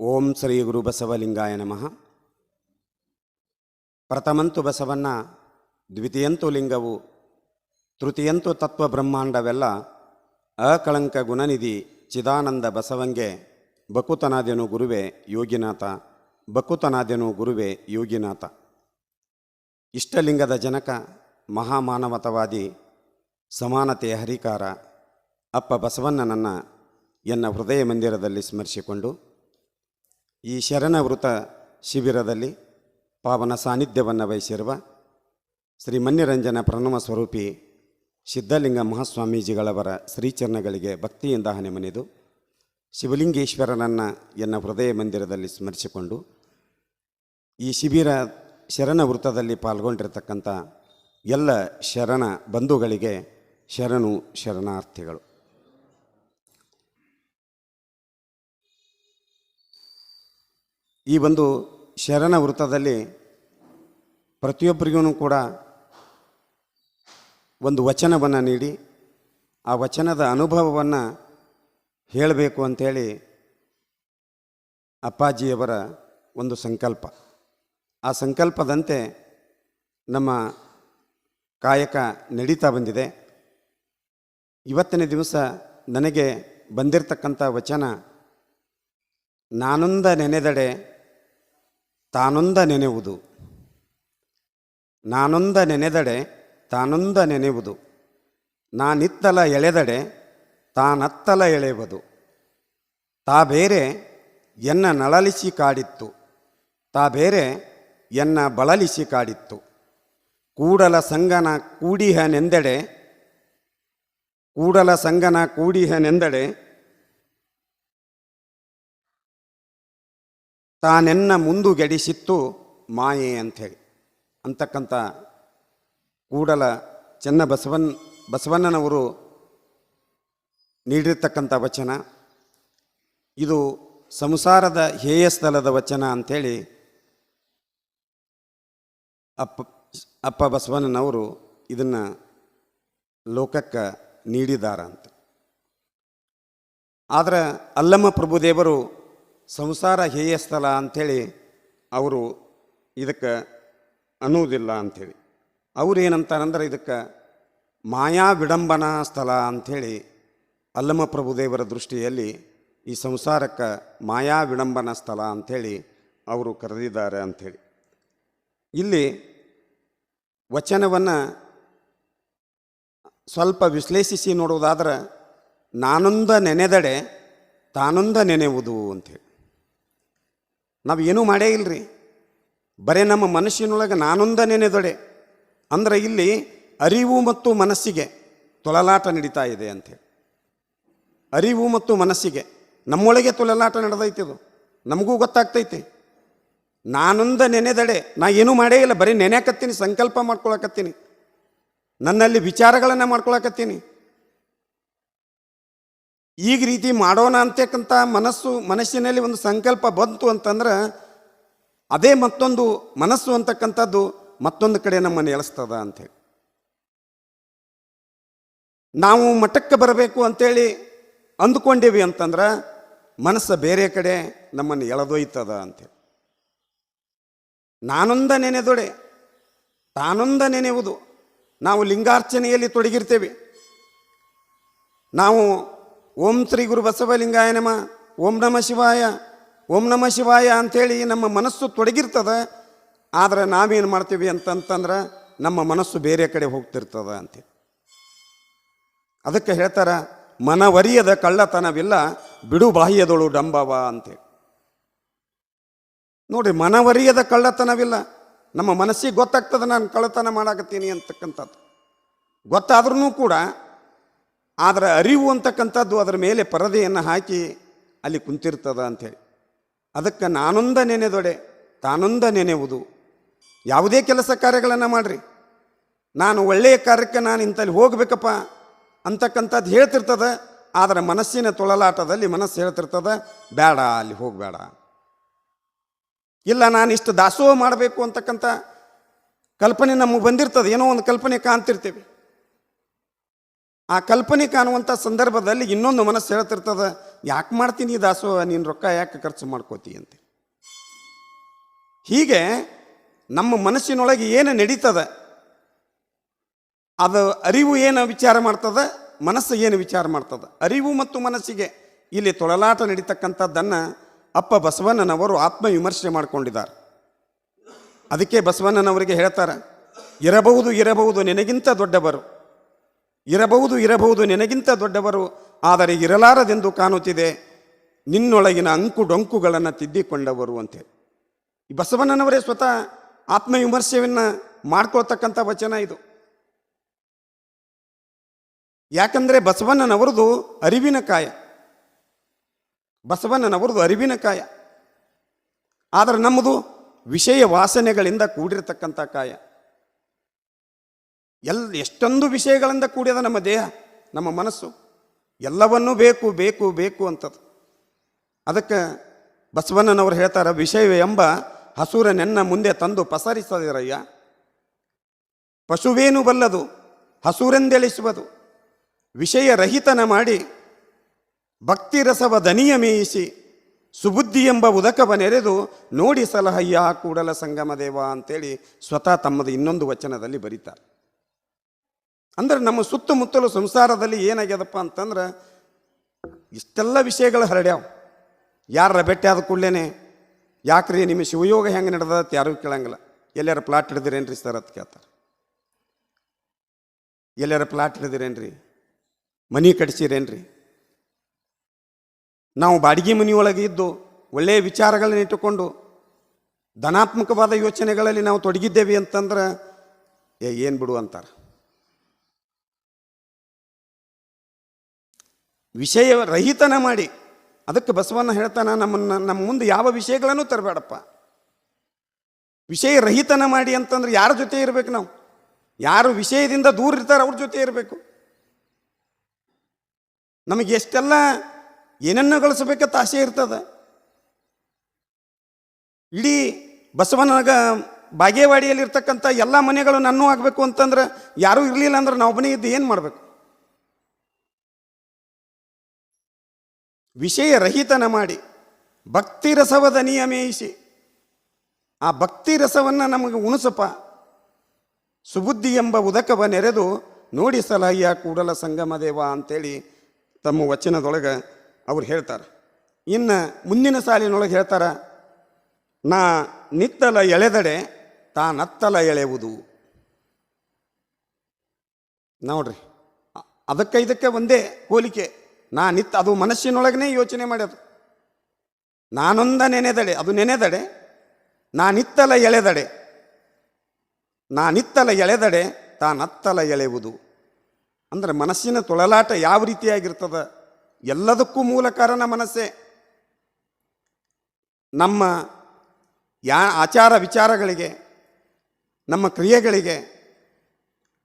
ಓಂ ಶ್ರೀ ಗುರು ಬಸವಲಿಂಗಾಯ ನಮಃ. ಪ್ರಥಮಂತು ಬಸವನ್ನ, ದ್ವಿತೀಯಂತು ಲಿಂಗವು, ತೃತೀಯಂತು ತತ್ವ ಬ್ರಹ್ಮಾಂಡವೆಲ್ಲ ಅಕಳಂಕ ಗುಣನಿಧಿ ಚಿದಾನಂದ ಬಸವಂಗೆ ಬಕುತನಾದ್ಯನು ಗುರುವೆ ಯೋಗಿನಾಥ, ಬಕುತನಾದ್ಯನು ಗುರುವೆ ಯೋಗಿನಾಥ. ಇಷ್ಟಲಿಂಗದ ಜನಕ, ಮಹಾಮಾನವತವಾದಿ, ಸಮಾನತೆಯ ಹರಿಕಾರ ಅಪ್ಪ ಬಸವಣ್ಣನನ್ನು ಎನ್ನ ಹೃದಯ ಮಂದಿರದಲ್ಲಿ ಸ್ಮರಿಸಿಕೊಂಡು ಈ ಶರಣವೃತ ಶಿಬಿರದಲ್ಲಿ ಪಾವನ ಸಾನ್ನಿಧ್ಯವನ್ನು ವಹಿಸಿರುವ ಶ್ರೀ ಮನ್ಯರಂಜನ ಪ್ರಣವ ಸ್ವರೂಪಿ ಸಿದ್ಧಲಿಂಗ ಮಹಾಸ್ವಾಮೀಜಿಗಳವರ ಶ್ರೀಚರಣಗಳಿಗೆ ಭಕ್ತಿಯಿಂದ ಹನೆ ಮನೆದು ಶಿವಲಿಂಗೇಶ್ವರನನ್ನು ಎನ್ನ ಹೃದಯ ಮಂದಿರದಲ್ಲಿ ಸ್ಮರಿಸಿಕೊಂಡು ಈ ಶಿಬಿರ ಶರಣ ವೃತ್ತದಲ್ಲಿ ಪಾಲ್ಗೊಂಡಿರತಕ್ಕಂಥ ಎಲ್ಲ ಶರಣ ಬಂಧುಗಳಿಗೆ ಶರಣು ಶರಣಾರ್ಥಿಗಳು. ಈ ಒಂದು ಶರಣ ವೃತ್ತದಲ್ಲಿ ಪ್ರತಿಯೊಬ್ಬರಿಗೂ ಕೂಡ ಒಂದು ವಚನವನ್ನು ನೀಡಿ, ಆ ವಚನದ ಅನುಭವವನ್ನು ಹೇಳಬೇಕು ಅಂಥೇಳಿ ಅಪ್ಪಾಜಿಯವರ ಒಂದು ಸಂಕಲ್ಪ. ಆ ಸಂಕಲ್ಪದಂತೆ ನಮ್ಮ ಕಾಯಕ ನಡೀತಾ ಬಂದಿದೆ. ಇವತ್ತಿನ ದಿವಸ ನನಗೆ ಬಂದಿರತಕ್ಕಂಥ ವಚನ ನಾನೊಂದ ನೆನೆದಡೆ ತಾನೊಂದ ನೆನೆವುದು. ನಾನೊಂದ ನೆನೆದಡೆ ತಾನೊಂದ ನೆನೆವುದು. ನಾನಿತ್ತಲ ಎಳೆದಡೆ ತಾನತ್ತಲ ಎಳೆಯುವುದು ತಾ ಬೇರೆ ಎನ್ನ ನಳಲಿಸಿ ಕಾಡಿತ್ತು. ತಾ ಬೇರೆ ಎನ್ನ ಬಳಲಿಸಿ ಕಾಡಿತ್ತು. ಕೂಡಲ ಸಂಗನ ಕೂಡಿಹನೆಂದೆಡೆ ಕೂಡಲ ಸಂಗನ ಕೂಡಿಹನೆಂದೆಡೆ ತಾನೆನ್ನ ಮುಂದುಗೆಡಿಸಿತ್ತು ಮಾಯೆ ಅಂಥೇಳಿ. ಅಂತಕ್ಕಂಥ ಕೂಡಲ ಚೆನ್ನ ಬಸವನ್ ಬಸವಣ್ಣನವರು ನೀಡಿರ್ತಕ್ಕಂಥ ವಚನ. ಇದು ಸಂಸಾರದ ಹೇಯ ಸ್ಥಳದ ವಚನ ಅಂಥೇಳಿ ಅಪ್ಪ ಅಪ್ಪ ಬಸವಣ್ಣನವರು ಇದನ್ನು ಲೋಕಕ್ಕೆ ನೀಡಿದಾರ ಅಂತ ಆದರೆ ಅಲ್ಲಮ್ಮ ಪ್ರಭುದೇವರು ಸಂಸಾರ ಹೇಯ ಸ್ಥಳ ಅಂಥೇಳಿ ಅವರು ಇದಕ್ಕೆ ಅನ್ನುವುದಿಲ್ಲ ಅಂಥೇಳಿ. ಅವ್ರು ಏನಂತಾರಂದ್ರೆ ಇದಕ್ಕೆ ಮಾಯಾ ವಿಡಂಬನಾ ಸ್ಥಳ ಅಂಥೇಳಿ ಅಲ್ಲಮ ಪ್ರಭುದೇವರ ದೃಷ್ಟಿಯಲ್ಲಿ ಈ ಸಂಸಾರಕ್ಕೆ ಮಾಯಾ ವಿಡಂಬನಾ ಸ್ಥಳ ಅಂಥೇಳಿ ಅವರು ಕರೆದಿದ್ದಾರೆ ಅಂಥೇಳಿ. ಇಲ್ಲಿ ವಚನವನ್ನು ಸ್ವಲ್ಪ ವಿಶ್ಲೇಷಿಸಿ ನೋಡುವುದಾದ್ರೆ, ನಾನೊಂದ ನೆನೆದಡೆ ತಾನೊಂದ ನೆನೆಯುವುದು ಅಂಥೇಳಿ. ನಾವು ಏನೂ ಮಾಡೇ ಇಲ್ರಿ. ಬರೇ ನಮ್ಮ ಮನಸ್ಸಿನೊಳಗೆ ನಾನೊಂದ ನೆನೆದೊಡೆ. ಅಂದ್ರೆ ಇಲ್ಲಿ ಅರಿವು ಮತ್ತು ಮನಸ್ಸಿಗೆ ತೊಳಲಾಟ ನಡೀತಾ ಇದೆ ಅಂಥೇಳಿ ಅರಿವು ಮತ್ತು ಮನಸ್ಸಿಗೆ ನಮ್ಮೊಳಗೆ ತೊಳಲಾಟ ನಡೆದೈತೆ ಅದು. ನಮಗೂ ಗೊತ್ತಾಗ್ತೈತೆ. ನಾನೊಂದ ನೆನೆದಡೆ, ನಾ ಏನೂ ಮಾಡೇ ಇಲ್ಲ, ಬರೀ ನೆನೆಯಕತ್ತೀನಿ, ಸಂಕಲ್ಪ ಮಾಡ್ಕೊಳಕತ್ತೀನಿ. ನನ್ನಲ್ಲಿ ವಿಚಾರಗಳನ್ನು ಮಾಡ್ಕೊಳಕತ್ತೀನಿ. ಈಗ ರೀತಿ ಮಾಡೋಣ ಅಂತಕ್ಕಂಥ ಮನಸ್ಸು, ಮನಸ್ಸಿನಲ್ಲಿ ಒಂದು ಸಂಕಲ್ಪ ಬಂತು ಅಂತಂದ್ರೆ ಅದೇ ಮತ್ತೊಂದು ಮನಸ್ಸು ಅಂತಕ್ಕಂಥದ್ದು ಮತ್ತೊಂದು ಕಡೆ ನಮ್ಮನ್ನು ಎಳಿಸ್ತದ ಅಂಥೇಳಿ. ನಾವು ಮಠಕ್ಕೆ ಬರಬೇಕು ಅಂತೇಳಿ ಅಂದ್ಕೊಂಡೇವಿ ಅಂತಂದ್ರೆ ಮನಸ್ಸು ಬೇರೆ ಕಡೆ ನಮ್ಮನ್ನು ಎಳೆದೊಯ್ತದ ಅಂತೇಳಿ ನಾನೊಂದ ನೆನೆದೊಡೆ, ತಾನೊಂದ ನೆನೆಯುವುದು. ನಾವು ಲಿಂಗಾರ್ಚನೆಯಲ್ಲಿ ತೊಡಗಿರ್ತೇವೆ. ನಾವು ಓಂ ಶ್ರೀ ಗುರು ಬಸವಲಿಂಗಾಯ ನಮ, ಓಂ ನಮ ಶಿವಾಯ, ಓಂ ನಮ ಶಿವಾಯ ಅಂಥೇಳಿ ನಮ್ಮ ಮನಸ್ಸು ತೊಡಗಿರ್ತದೆ. ಆದರೆ ನಾವೇನು ಮಾಡ್ತೀವಿ ಅಂತಂತಂದ್ರೆ ನಮ್ಮ ಮನಸ್ಸು ಬೇರೆ ಕಡೆ ಹೋಗ್ತಿರ್ತದ ಅಂತೇಳಿ ಅದಕ್ಕೆ ಹೇಳ್ತಾರೆ, ಮನವರಿಯದ ಕಳ್ಳತನವಿಲ್ಲ, ಬಿಡು ಬಾಹ್ಯದೊಳು ಡಂಬವ ಅಂತೇಳಿ ನೋಡಿ, ಮನವರಿಯದ ಕಳ್ಳತನವಿಲ್ಲ. ನಮ್ಮ ಮನಸ್ಸಿಗೆ ಗೊತ್ತಾಗ್ತದೆ ನಾನು ಕಳ್ಳತನ ಮಾಡಾಕತ್ತೀನಿ ಅಂತಕ್ಕಂಥದ್ದು. ಗೊತ್ತಾದ್ರೂ ಕೂಡ ಆದರೆ ಅರಿವು ಅಂತಕ್ಕಂಥದ್ದು ಅದರ ಮೇಲೆ ಪರದೆಯನ್ನು ಹಾಕಿ ಅಲ್ಲಿ ಕುಂತಿರ್ತದ ಅಂಥೇಳಿ. ಅದಕ್ಕೆ ನಾನೊಂದ ನೆನೆದೊಡೆ, ತಾನೊಂದ ನೆನೆವುದು. ಯಾವುದೇ ಕೆಲಸ ಕಾರ್ಯಗಳನ್ನು ಮಾಡಿರಿ. ನಾನು ಒಳ್ಳೆಯ ಕಾರ್ಯಕ್ಕೆ ನಾನು ಇಂಥಲ್ಲಿ ಹೋಗಬೇಕಪ್ಪ ಅಂತಕ್ಕಂಥದ್ದು ಹೇಳ್ತಿರ್ತದ, ಆದರೆ ಮನಸ್ಸಿನ ತೊಳಲಾಟದಲ್ಲಿ ಮನಸ್ಸು ಹೇಳ್ತಿರ್ತದ, ಬೇಡ, ಅಲ್ಲಿ ಹೋಗಬೇಡ. ಇಲ್ಲ, ನಾನು ಇಷ್ಟು ದಾಸೋಹ ಮಾಡಬೇಕು ಅಂತಕ್ಕಂಥ ಕಲ್ಪನೆ ನಮಗೆ ಬಂದಿರ್ತದೆ, ಏನೋ ಒಂದು ಕಲ್ಪನೆ ಕಾಣ್ತಿರ್ತೀವಿ. ಆ ಕಲ್ಪನೆ ಕಾಣುವಂಥ ಸಂದರ್ಭದಲ್ಲಿ ಇನ್ನೊಂದು ಮನಸ್ಸು ಹೇಳ್ತಿರ್ತದೆ, ಯಾಕೆ ಮಾಡ್ತೀನಿ ಈ ದಾಸೋಹ ನೀನು ರೊಕ್ಕ ಯಾಕೆ ಖರ್ಚು ಮಾಡ್ಕೋತಿ? ಅಂತ. ಹೀಗೆ ನಮ್ಮ ಮನಸ್ಸಿನೊಳಗೆ ಏನು ನಡೀತದೆ? ಅದು ಅರಿವು ಏನು ವಿಚಾರ ಮಾಡ್ತದೆ? ಮನಸ್ಸು ಏನು ವಿಚಾರ ಮಾಡ್ತದೆ? ಅರಿವು ಮತ್ತು ಮನಸ್ಸಿಗೆ ಇಲ್ಲಿ ತೊಳಲಾಟ ನಡೀತಕ್ಕಂಥದ್ದನ್ನು ಅಪ್ಪ ಬಸವಣ್ಣನವರು ಆತ್ಮವಿಮರ್ಶೆ ಮಾಡಿಕೊಂಡಿದ್ದಾರೆ. ಅದಕ್ಕೆ ಬಸವಣ್ಣನವರಿಗೆ ಹೇಳ್ತಾರೆ, ಇರಬಹುದು ಇರಬಹುದು, ನಿನಗಿಂತ ದೊಡ್ಡವರು. ಇರಬಹುದು ಇರಬಹುದು, ನಿನಗಿಂತ ದೊಡ್ಡವರು, ಆದರೆ ಇರಲಾರದೆಂದು ಕಾಣುತ್ತಿದೆ. ನಿನ್ನೊಳಗಿನ ಅಂಕು ಡೊಂಕುಗಳನ್ನು ತಿದ್ದಿಕೊಂಡವರು ಅಂತೇಳಿ ಬಸವಣ್ಣನವರೇ ಸ್ವತಃ ಆತ್ಮವಿಮರ್ಶೆಯನ್ನು ಮಾಡ್ಕೊಳ್ತಕ್ಕಂಥ ವಚನ ಇದು. ಯಾಕಂದರೆ ಬಸವಣ್ಣನವರದು ಅರಿವಿನ ಕಾಯ. ಬಸವಣ್ಣನವರದು ಅರಿವಿನ ಕಾಯ. ಆದರೆ ನಮ್ಮದು ವಿಷಯ ವಾಸನೆಗಳಿಂದ ಕೂಡಿರತಕ್ಕಂಥ ಕಾಯ. ಎಲ್, ಎಷ್ಟೊಂದು ವಿಷಯಗಳಿಂದ ಕೂಡಿದ ನಮ್ಮ ದೇಹ, ನಮ್ಮ ಮನಸ್ಸು, ಎಲ್ಲವನ್ನೂ ಬೇಕು ಬೇಕು ಬೇಕು ಅಂತದು ಅದಕ್ಕೆ ಬಸವಣ್ಣನವರು ಹೇಳ್ತಾರೆ ವಿಷಯ ಎಂಬ ಹಸುರನೆನ್ನ ಮುಂದೆ ತಂದು ಪಸರಿಸದಿರಯ್ಯ. ಪಶುವೇನು ಬಲ್ಲದು, ಹಸುರೆಂದೆಳಿಸುವುದು. ವಿಷಯ ರಹಿತನ ಮಾಡಿ, ಭಕ್ತಿ ರಸವ ದನಿಯ ಮೇಯಿಸಿ, ಸುಬುದ್ಧಿ ಎಂಬ ಉದಕವ ನೆರೆದು, ನೋಡಿ ಸಲಹಯ್ಯ, ಕೂಡಲ ಸಂಗಮ ದೇವ ಅಂತೇಳಿ ಸ್ವತಃ ತಮ್ಮದು ಇನ್ನೊಂದು ವಚನದಲ್ಲಿ ಬರೀತಾರೆ. ಅಂದ್ರೆ ನಮ್ಮ ಸುತ್ತಮುತ್ತಲು ಸಂಸಾರದಲ್ಲಿ ಏನಾಗ್ಯದಪ್ಪ ಅಂತಂದ್ರೆ ಇಷ್ಟೆಲ್ಲ ವಿಷಯಗಳು ಹರಡ್ಯಾವ. ಯಾರ ಭೇಟಿ ಆದ ಕೂಡಲೇ ಯಾಕ್ರಿ ನಿಮ್ಮ ಶಿವಯೋಗ ಹೆಂಗೆ ನಡೆದತ್ತೆ ಯಾರೂ ಕೇಳಂಗಿಲ್ಲ. ಎಲ್ಲಾರ ಪ್ಲಾಟ್ ಹಿಡಿದಿರೇನ್ರಿ ಸರ್ ಅಂತ ಕೇಳ್ತಾರೆ. ಎಲ್ಲಾರ ಪ್ಲಾಟ್ ಹಿಡಿದಿರೇನ್ರಿ, ಮನಿ ಕಟ್ಸಿರೇನ್ರಿ. ನಾವು ಬಾಡಿಗೆ ಮನೆಯೊಳಗೆ ಇದ್ದು ಒಳ್ಳೆಯ ವಿಚಾರಗಳನ್ನ ಇಟ್ಟುಕೊಂಡು ಧನಾತ್ಮಕವಾದ ಯೋಚನೆಗಳಲ್ಲಿ ನಾವು ತೊಡಗಿದ್ದೇವೆ ಅಂತಂದ್ರೆ ಏನು ಬಿಡು ಅಂತಾರೆ. ವಿಷಯ ರಹಿತನ ಮಾಡಿ. ಅದಕ್ಕೆ ಬಸವಣ್ಣ ಹೇಳ್ತಾನೆ, ನಮ್ಮನ್ನು, ನಮ್ಮ ಮುಂದೆ ಯಾವ ವಿಷಯಗಳನ್ನು ತರಬೇಡಪ್ಪ. ವಿಷಯ ರಹಿತನ ಮಾಡಿ ಅಂತಂದ್ರೆ ಯಾರ ಜೊತೆ ಇರಬೇಕು ನಾವು? ಯಾರು ವಿಷಯದಿಂದ ದೂರ ಇರ್ತಾರೆ ಅವ್ರ ಜೊತೆ ಇರಬೇಕು. ನಮಗೆ ಎಷ್ಟೆಲ್ಲ ಏನನ್ನ ಗಳಿಸ್ಬೇಕಂತ ಆಸೆ ಇರ್ತದೆ. ಇಡೀ ಬಸವನಗ ಬಾಗೇವಾಡಿಯಲ್ಲಿರ್ತಕ್ಕಂಥ ಎಲ್ಲ ಮನೆಗಳು ನನ್ನೂ ಆಗಬೇಕು ಅಂತಂದ್ರೆ ಯಾರೂ ಇರಲಿಲ್ಲ ಅಂದ್ರೆ ನಾವು ಮನೆ ಇದ್ದು ಏನು ಮಾಡಬೇಕು? ವಿಷಯ ರಹಿತನ ಮಾಡಿ ಭಕ್ತಿ ರಸವದ ನಿಯಮೇಯಿಸಿ. ಆ ಭಕ್ತಿ ರಸವನ್ನು ನಮಗೆ ಉಣಿಸಪ್ಪ. ಸುಬುದ್ಧಿ ಎಂಬ ಉದಕವ ನೆರೆದು ನೋಡಿ ಸಲಹ್ಯ ಕೂಡಲ ಸಂಗಮ ದೇವ ಅಂತೇಳಿ ತಮ್ಮ ವಚನದೊಳಗೆ ಅವ್ರು ಹೇಳ್ತಾರೆ. ಇನ್ನು ಮುಂದಿನ ಸಾಲಿನೊಳಗೆ ಹೇಳ್ತಾರ, ನಾ ನಿತ್ತಲ ಎಳೆದಡೆ ತಾನತ್ತಲ ಎಳೆಯುವುದು ನೋಡ್ರಿ, ಅದಕ್ಕೆ ಇದಕ್ಕೆ ಒಂದೇ ಹೋಲಿಕೆ. ನಾ ನಿತ್ ಅದು ಮನಸ್ಸಿನೊಳಗನೆ ಯೋಚನೆ ಮಾಡ್ಯದು. ನಾನೊಂದ ನೆನೆದಡೆ, ಅದು ನೆನೆದಡೆ ನಾನಿತ್ತಲ ಎಳೆದಡೆ ನಾನಿತ್ತಲ ಎಳೆದಡೆ ತಾನತ್ತಲ ಎಳೆಯುವುದು. ಅಂದರೆ ಮನಸ್ಸಿನ ತೊಳಲಾಟ ಯಾವ ರೀತಿಯಾಗಿರ್ತದ? ಎಲ್ಲದಕ್ಕೂ ಮೂಲ ಕಾರಣ ಮನಸ್ಸೇ. ನಮ್ಮ ಯಾ ಆಚಾರ ವಿಚಾರಗಳಿಗೆ, ನಮ್ಮ ಕ್ರಿಯೆಗಳಿಗೆ,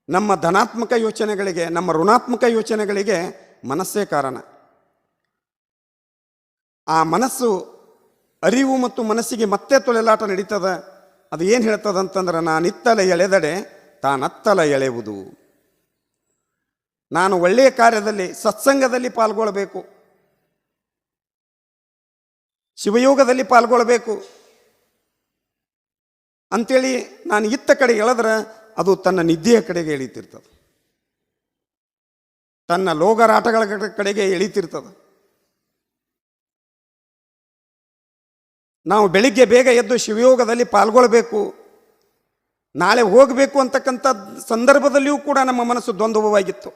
ನಮ್ಮ ಧನಾತ್ಮಕ ಯೋಚನೆಗಳಿಗೆ, ನಮ್ಮ ಋಣಾತ್ಮಕ ಯೋಚನೆಗಳಿಗೆ ಮನಸ್ಸೇ ಕಾರಣ. ಆ ಮನಸ್ಸು ಅರಿವು ಮತ್ತು ಮನಸ್ಸಿಗೆ ಮತ್ತೆ ತೊಳೆಲಾಟ ನಡೀತದ? ಅದು ಏನು ಹೇಳ್ತದ ಅಂತಂದ್ರೆ ನಾನಿತ್ತಲ ಎಳೆದಡೆ ತಾನತ್ತಲ ಎಳೆಯುವುದು ನಾನು ಒಳ್ಳೆಯ ಕಾರ್ಯದಲ್ಲಿ, ಸತ್ಸಂಗದಲ್ಲಿ ಪಾಲ್ಗೊಳ್ಳಬೇಕು ಶಿವಯೋಗದಲ್ಲಿ ಪಾಲ್ಗೊಳ್ಳಬೇಕು ಅಂತೇಳಿ ನಾನು ಇತ್ತ ಕಡೆಗೆ ಎಳೆದ್ರೆ, ಅದು ತನ್ನ ನಿದ್ದೆಯ ಕಡೆಗೆ ಎಳೀತಿರ್ತದೆ. ತನ್ನ ಲೋಗರಾಟಗಳ ಕಡೆ- ಕಡೆಗೆ ಎಳಿತಿರ್ತದೆ. ನಾವು ಬೆಳಿಗ್ಗೆ ಬೇಗ ಎದ್ದು ಶಿವಯೋಗದಲ್ಲಿ ಪಾಲ್ಗೊಳ್ಬೇಕು. ನಾಳೆ ಹೋಗಬೇಕು ಅಂತಕ್ಕಂಥ ಸಂದರ್ಭದಲ್ಲಿಯೂ ಕೂಡ ನಮ್ಮ ಮನಸ್ಸು ದ್ವಂದ್ವವಾಗಿತ್ತು.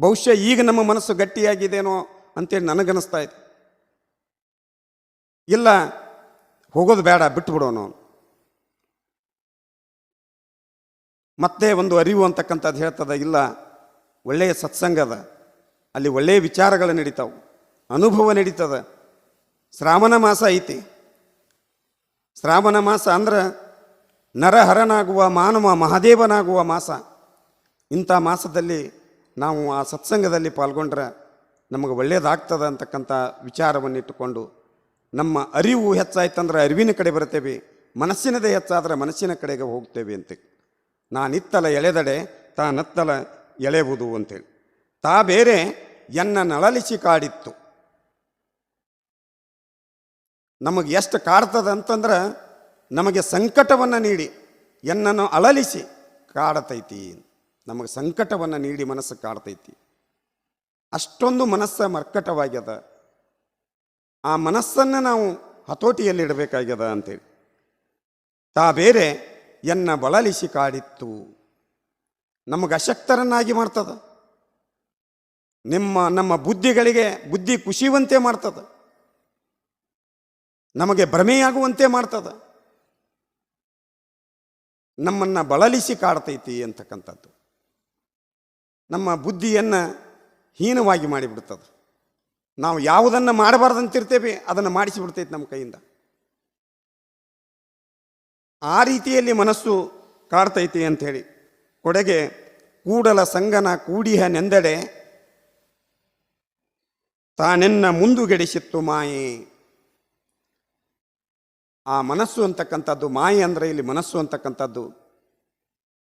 ಬಹುಶಃ ಈಗ ನಮ್ಮ ಮನಸ್ಸು ಗಟ್ಟಿಯಾಗಿದೇನೋ ಅಂತೇಳಿ ನನಗನ್ನಿಸ್ತಾ ಇದೆ. ಇಲ್ಲ, ಹೋಗೋದು ಬೇಡ ಬಿಟ್ಟು ಬಿಡೋನು ಮತ್ತೆ ಒಂದು ಅರಿವು ಅಂತಕ್ಕಂಥದ್ದು ಹೇಳ್ತದ, ಇಲ್ಲ ಒಳ್ಳೆಯ ಸತ್ಸಂಗದ ಅಲ್ಲಿ ಒಳ್ಳೆಯ ವಿಚಾರಗಳು ನಡೀತಾವೆ. ಅನುಭವ ನಡೀತದ. ಶ್ರಾವಣ ಮಾಸ ಐತಿ. ಶ್ರಾವಣ ಮಾಸ ಅಂದ್ರೆ ನರಹರನಾಗುವ ಮಾನವ ಮಹಾದೇವನಾಗುವ ಮಾಸ. ಇಂಥ ಮಾಸದಲ್ಲಿ ನಾವು ಆ ಸತ್ಸಂಗದಲ್ಲಿ ಪಾಲ್ಗೊಂಡ್ರೆ ನಮಗೆ ಒಳ್ಳೆಯದಾಗ್ತದ ಅಂತಕ್ಕಂಥ ವಿಚಾರವನ್ನಿಟ್ಟುಕೊಂಡು ನಮ್ಮ ಅರಿವು ಹೆಚ್ಚಾಯ್ತಂದ್ರೆ ಅರಿವಿನ ಕಡೆ ಬರ್ತೇವೆ. ಮನಸ್ಸಿನದೇ ಹೆಚ್ಚಾದ್ರೆ ಮನಸ್ಸಿನ ಕಡೆಗೆ ಹೋಗ್ತೇವೆ ಅಂತ. ನಾನಿತ್ತಲ ಎಳೆದಡೆ ತಾ ಎಳೆಯುವುದು ಅಂತೇಳಿ. ತಾ ಬೇರೆ ಎನ್ನ ನಳಲಿಸಿ ಕಾಡಿತ್ತು. ನಮಗೆ ಎಷ್ಟು ಕಾಡ್ತದೆ ಅಂತಂದ್ರೆ ನಮಗೆ ಸಂಕಟವನ್ನು ನೀಡಿ, ಎನ್ನನ್ನು ಅಳಲಿಸಿ ಕಾಡತೈತಿ. ನಮಗೆ ಸಂಕಟವನ್ನು ನೀಡಿ ಮನಸ್ಸು ಕಾಡ್ತೈತಿ. ಅಷ್ಟೊಂದು ಮನಸ್ಸು ಮರ್ಕಟವಾಗ್ಯದ. ಆ ಮನಸ್ಸನ್ನು ನಾವು ಹತೋಟಿಯಲ್ಲಿ ಇಡಬೇಕಾಗ್ಯದ ಅಂತೇಳಿ. ತಾ ಬೇರೆ ಎನ್ನ ಬಳಲಿಸಿ ಕಾಡಿತ್ತು. ನಮಗೆ ಅಶಕ್ತರನ್ನಾಗಿ ಮಾಡ್ತದ. ನಿಮ್ಮ, ನಮ್ಮ ಬುದ್ಧಿಗಳಿಗೆ ಬುದ್ಧಿ ಕುಸಿಯುವಂತೆ ಮಾಡ್ತದ. ನಮಗೆ ಭ್ರಮೆಯಾಗುವಂತೆ ಮಾಡ್ತದ. ನಮ್ಮನ್ನು ಬಳಲಿಸಿ ಕಾಡ್ತೈತಿ ಅಂತಕ್ಕಂಥದ್ದು. ನಮ್ಮ ಬುದ್ಧಿಯನ್ನು ಹೀನವಾಗಿ ಮಾಡಿಬಿಡ್ತದೆ. ನಾವು ಯಾವುದನ್ನು ಮಾಡಬಾರ್ದಂತಿರ್ತೇವೆ, ಅದನ್ನು ಮಾಡಿಸಿಬಿಡ್ತೈತೆ ನಮ್ಮ ಕೈಯಿಂದ. ಆ ರೀತಿಯಲ್ಲಿ ಮನಸ್ಸು ಕಾಡ್ತೈತಿ ಅಂಥೇಳಿ. ಕೊಡೆಗೆ ಕೂಡಲ ಸಂಗನ ಕೂಡಿಹ ನೆಂದಡೆ, ತಾನೆನ್ನ ಮುಂದುಗೆಡಿಸಿತ್ತು ಮಾಯೆ. ಆ ಮನಸ್ಸು ಅಂತಕ್ಕಂಥದ್ದು ಮಾಯೆ ಅಂದರೆ ಇಲ್ಲಿ ಮನಸ್ಸು ಅಂತಕ್ಕಂಥದ್ದು.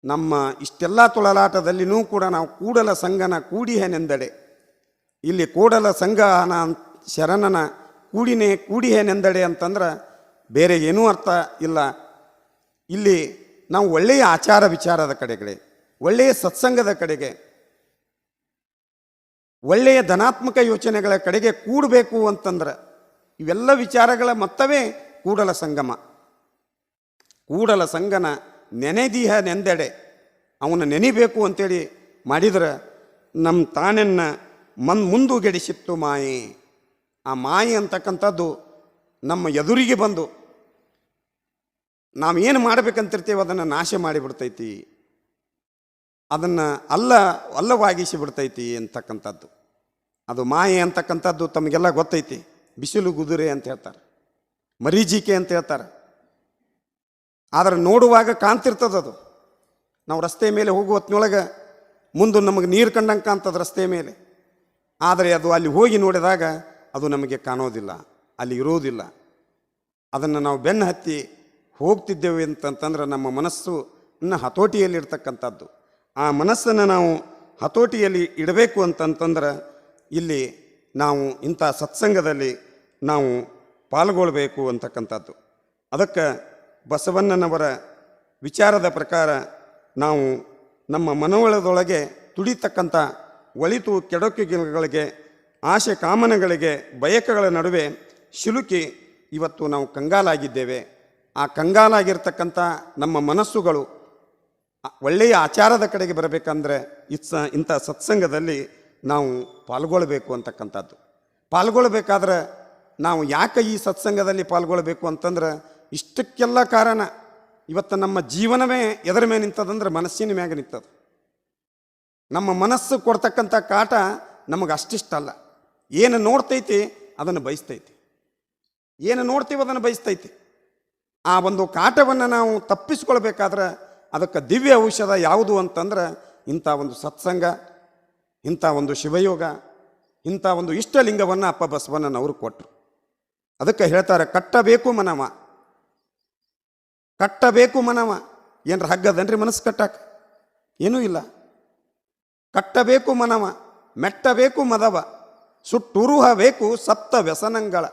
ನಮ್ಮ ಇಷ್ಟೆಲ್ಲ ತುಳಲಾಟದಲ್ಲಿನೂ ಕೂಡ ನಾವು ಕೂಡಲ ಸಂಗನ ಕೂಡಿಹನೆಂದಡೆ ಇಲ್ಲಿ ಕೂಡಲ ಸಂಗನ ಶರಣನ ಕೂಡಿನೇ ಕೂಡಿಹನೆಂದಡೆ ಅಂತಂದ್ರೆ ಬೇರೆ ಏನೂ ಅರ್ಥ ಇಲ್ಲ. ಇಲ್ಲಿ ನಾವು ಒಳ್ಳೆಯ ಆಚಾರ ವಿಚಾರದ ಕಡೆಗೆ ಒಳ್ಳೆಯ ಸತ್ಸಂಗದ ಕಡೆಗೆ, ಒಳ್ಳೆಯ ಧನಾತ್ಮಕ ಯೋಚನೆಗಳ ಕಡೆಗೆ ಕೂಡಬೇಕು ಅಂತಂದ್ರೆ ಇವೆಲ್ಲ ವಿಚಾರಗಳ ಮೊತ್ತವೇ ಕೂಡಲ ಸಂಗಮ. ಕೂಡಲ ಸಂಗನ ನೆನೆದಿಹ ನೆಂದೆಡೆ, ಅವನ ನೆನಿಬೇಕು ಅಂತೇಳಿ ಮಾಡಿದ್ರೆ ನಮ್ಮ ತಾನೆನ್ನ ಮನ್ ಮುಂದುಗೆಡಿಸಿತ್ತು ಮಾಯೆ. ಆ ಮಾಯೆ ಅಂತಕ್ಕಂಥದ್ದು ನಮ್ಮ ಎದುರಿಗೆ ಬಂದು ನಾವು ಏನು ಮಾಡಬೇಕಂತಿರ್ತೀವಿ ಅದನ್ನು ನಾಶ ಮಾಡಿಬಿಡ್ತೈತಿ. ಅದನ್ನು ಅಲ್ಲ, ಅಲ್ಲವಾಗಿಸಿ ಬಿಡ್ತೈತಿ ಅಂತಕ್ಕಂಥದ್ದು. ಅದು ಮಾಯೆ ಅಂತಕ್ಕಂಥದ್ದು ತಮಗೆಲ್ಲ ಗೊತ್ತೈತಿ. ಬಿಸಿಲು ಗುದುರೆ ಅಂತ ಹೇಳ್ತಾರೆ. ಮರೀಜಿಕೆ ಅಂತ ಹೇಳ್ತಾರೆ. ಆದರೆ ನೋಡುವಾಗ ಕಾಣ್ತಿರ್ತದದು ನಾವು ರಸ್ತೆ ಮೇಲೆ ಹೋಗುವ ಹೊತ್ತಿನೊಳಗೆ ಮುಂದೆ ನಮಗೆ ನೀರು ಕಂಡಂಗೆ ಕಾಣ್ತದೆ ರಸ್ತೆ ಮೇಲೆ. ಆದರೆ ಅದು ಅಲ್ಲಿ ಹೋಗಿ ನೋಡಿದಾಗ ಅದು ನಮಗೆ ಕಾಣೋದಿಲ್ಲ, ಅಲ್ಲಿ ಇರೋದಿಲ್ಲ. ಅದನ್ನು ನಾವು ಬೆನ್ನು ಹತ್ತಿ ಹೋಗ್ತಿದ್ದೇವೆ ಅಂತಂತಂದ್ರೆ ನಮ್ಮ ಮನಸ್ಸು ಇನ್ನು ಹತೋಟಿಯಲ್ಲಿರ್ತಕ್ಕಂಥದ್ದು. ಆ ಮನಸ್ಸನ್ನು ನಾವು ಹತೋಟಿಯಲ್ಲಿ ಇಡಬೇಕು ಅಂತಂತಂದ್ರೆ ಇಲ್ಲಿ ನಾವು ಇಂಥ ಸತ್ಸಂಗದಲ್ಲಿ ನಾವು ಪಾಲ್ಗೊಳ್ಬೇಕು ಅಂತಕ್ಕಂಥದ್ದು. ಅದಕ್ಕೆ ಬಸವಣ್ಣನವರ ವಿಚಾರದ ಪ್ರಕಾರ ನಾವು ನಮ್ಮ ಮನವಳದೊಳಗೆ ತುಡಿತಕ್ಕಂಥ ಒಳಿತು ಕೆಡಕುಗಳಿಗೆ ಆಶೆ ಕಾಮನೆಗಳಿಗೆ, ಬಯಕೆಗಳ ನಡುವೆ ಸಿಲುಕಿ ಇವತ್ತು ನಾವು ಕಂಗಾಲಾಗಿದ್ದೇವೆ. ಆ ಕಂಗಾಲಾಗಿರ್ತಕ್ಕಂಥ ನಮ್ಮ ಮನಸ್ಸುಗಳು ಒಳ್ಳೆಯ ಆಚಾರದ ಕಡೆಗೆ ಬರಬೇಕಂದ್ರೆ ಇತ್ಸ, ಇಂಥ ಸತ್ಸಂಗದಲ್ಲಿ ನಾವು ಪಾಲ್ಗೊಳ್ಬೇಕು ಅಂತಕ್ಕಂಥದ್ದು. ಪಾಲ್ಗೊಳ್ಬೇಕಾದ್ರೆ ನಾವು ಯಾಕೆ ಈ ಸತ್ಸಂಗದಲ್ಲಿ ಪಾಲ್ಗೊಳ್ಬೇಕು ಅಂತಂದ್ರೆ ಇಷ್ಟಕ್ಕೆಲ್ಲ ಕಾರಣ ಇವತ್ತು ನಮ್ಮ ಜೀವನವೇ ಎದರ ಮೇಲೆ ನಿಂತದಂದ್ರೆ ಮನಸ್ಸಿನ ಮ್ಯಾಗ ನಿಂತದ. ನಮ್ಮ ಮನಸ್ಸು ಕೊಡ್ತಕ್ಕಂಥ ಕಾಟ ನಮಗೆ ಅಷ್ಟಿಷ್ಟಲ್ಲ ಏನು ನೋಡ್ತೈತಿ ಅದನ್ನು ಬಯಸ್ತೈತಿ. ಏನು ನೋಡ್ತೀವಿ ಅದನ್ನು ಬಯಸ್ತೈತಿ. ಆ ಒಂದು ಕಾಟವನ್ನು ನಾವು ತಪ್ಪಿಸ್ಕೊಳ್ಬೇಕಾದ್ರೆ ಅದಕ್ಕೆ ದಿವ್ಯ ಔಷಧ ಯಾವುದು ಅಂತಂದ್ರೆ ಇಂಥ ಒಂದು ಸತ್ಸಂಗ, ಇಂಥ ಒಂದು ಶಿವಯೋಗ, ಇಂಥ ಒಂದು ಇಷ್ಟಲಿಂಗವನ್ನು ಅಪ್ಪ ಬಸವಣ್ಣನವರು ಕೊಟ್ಟರು ಅದಕ್ಕೆ ಹೇಳ್ತಾರೆ, ಕಟ್ಟಬೇಕು ಮನವ. ಕಟ್ಟಬೇಕು ಮನವ. ಏನ್ರ ಹಗ್ಗದನ್ರಿ ಮನಸ್ಸು ಕಟ್ಟಕ್ಕೆ ಏನೂ ಇಲ್ಲ. ಕಟ್ಟಬೇಕು ಮನವ, ಮೆಟ್ಟಬೇಕು ಮದವ ಸುಟ್ಟುರುಹ ಬೇಕು ಸಪ್ತ ವ್ಯಸನಗಳ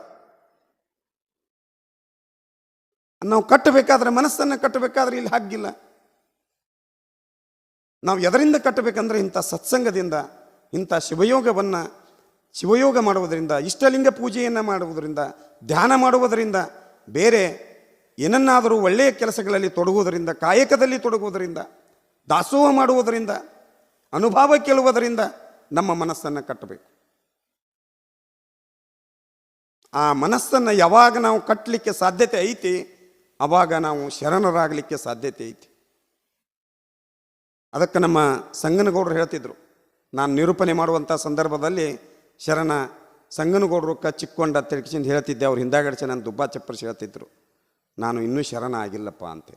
ನಾವು ಕಟ್ಟಬೇಕಾದ್ರೆ ಮನಸ್ಸನ್ನು ಕಟ್ಟಬೇಕಾದ್ರೆ ಇಲ್ಲಿ ಹಗ್ಗಿಲ್ಲ. ನಾವು ಎದರಿಂದ ಕಟ್ಟಬೇಕಂದ್ರೆ ಇಂಥ ಸತ್ಸಂಗದಿಂದ, ಇಂಥ ಶಿವಯೋಗವನ್ನು, ಶಿವಯೋಗ ಮಾಡುವುದರಿಂದ, ಇಷ್ಟಲಿಂಗ ಪೂಜೆಯನ್ನು ಮಾಡುವುದರಿಂದ, ಧ್ಯಾನ ಮಾಡುವುದರಿಂದ, ಬೇರೆ ಏನನ್ನಾದರೂ ಒಳ್ಳೆಯ ಕೆಲಸಗಳಲ್ಲಿ ತೊಡಗುವುದರಿಂದ, ಕಾಯಕದಲ್ಲಿ ತೊಡಗುವುದರಿಂದ, ದಾಸೋಹ ಮಾಡುವುದರಿಂದ, ಅನುಭವ ಕೇಳುವುದರಿಂದ ನಮ್ಮ ಮನಸ್ಸನ್ನು ಕಟ್ಟಬೇಕು. ಆ ಮನಸ್ಸನ್ನು ಯಾವಾಗ ನಾವು ಕಟ್ಟಲಿಕ್ಕೆ ಸಾಧ್ಯತೆ ಐತಿ ಅವಾಗ ನಾವು ಶರಣರಾಗಲಿಕ್ಕೆ ಸಾಧ್ಯತೆ ಐತಿ. ಅದಕ್ಕೆ ನಮ್ಮ ಸಂಗನಗೌಡರು ಹೇಳ್ತಿದ್ರು, ನಾನು ನಿರೂಪಣೆ ಮಾಡುವಂಥ ಸಂದರ್ಭದಲ್ಲಿ ಶರಣ ಸಂಗನಗೌಡರು ಕಚ್ಚಿಕ್ಕೊಂಡ ತಿಳ್ಕಿಸಿಂದ ಹೇಳ್ತಿದ್ದೆ. ಅವ್ರು ಹಿಂದಾಗಡಿಸಿ ನಾನು ದುಬ್ಬಾ ಚಪ್ಪರಿಸಿ ಹೇಳ್ತಿದ್ರು. ನಾನು ಇನ್ನೂ ಶರಣ ಆಗಿಲ್ಲಪ್ಪ ಅಂತ.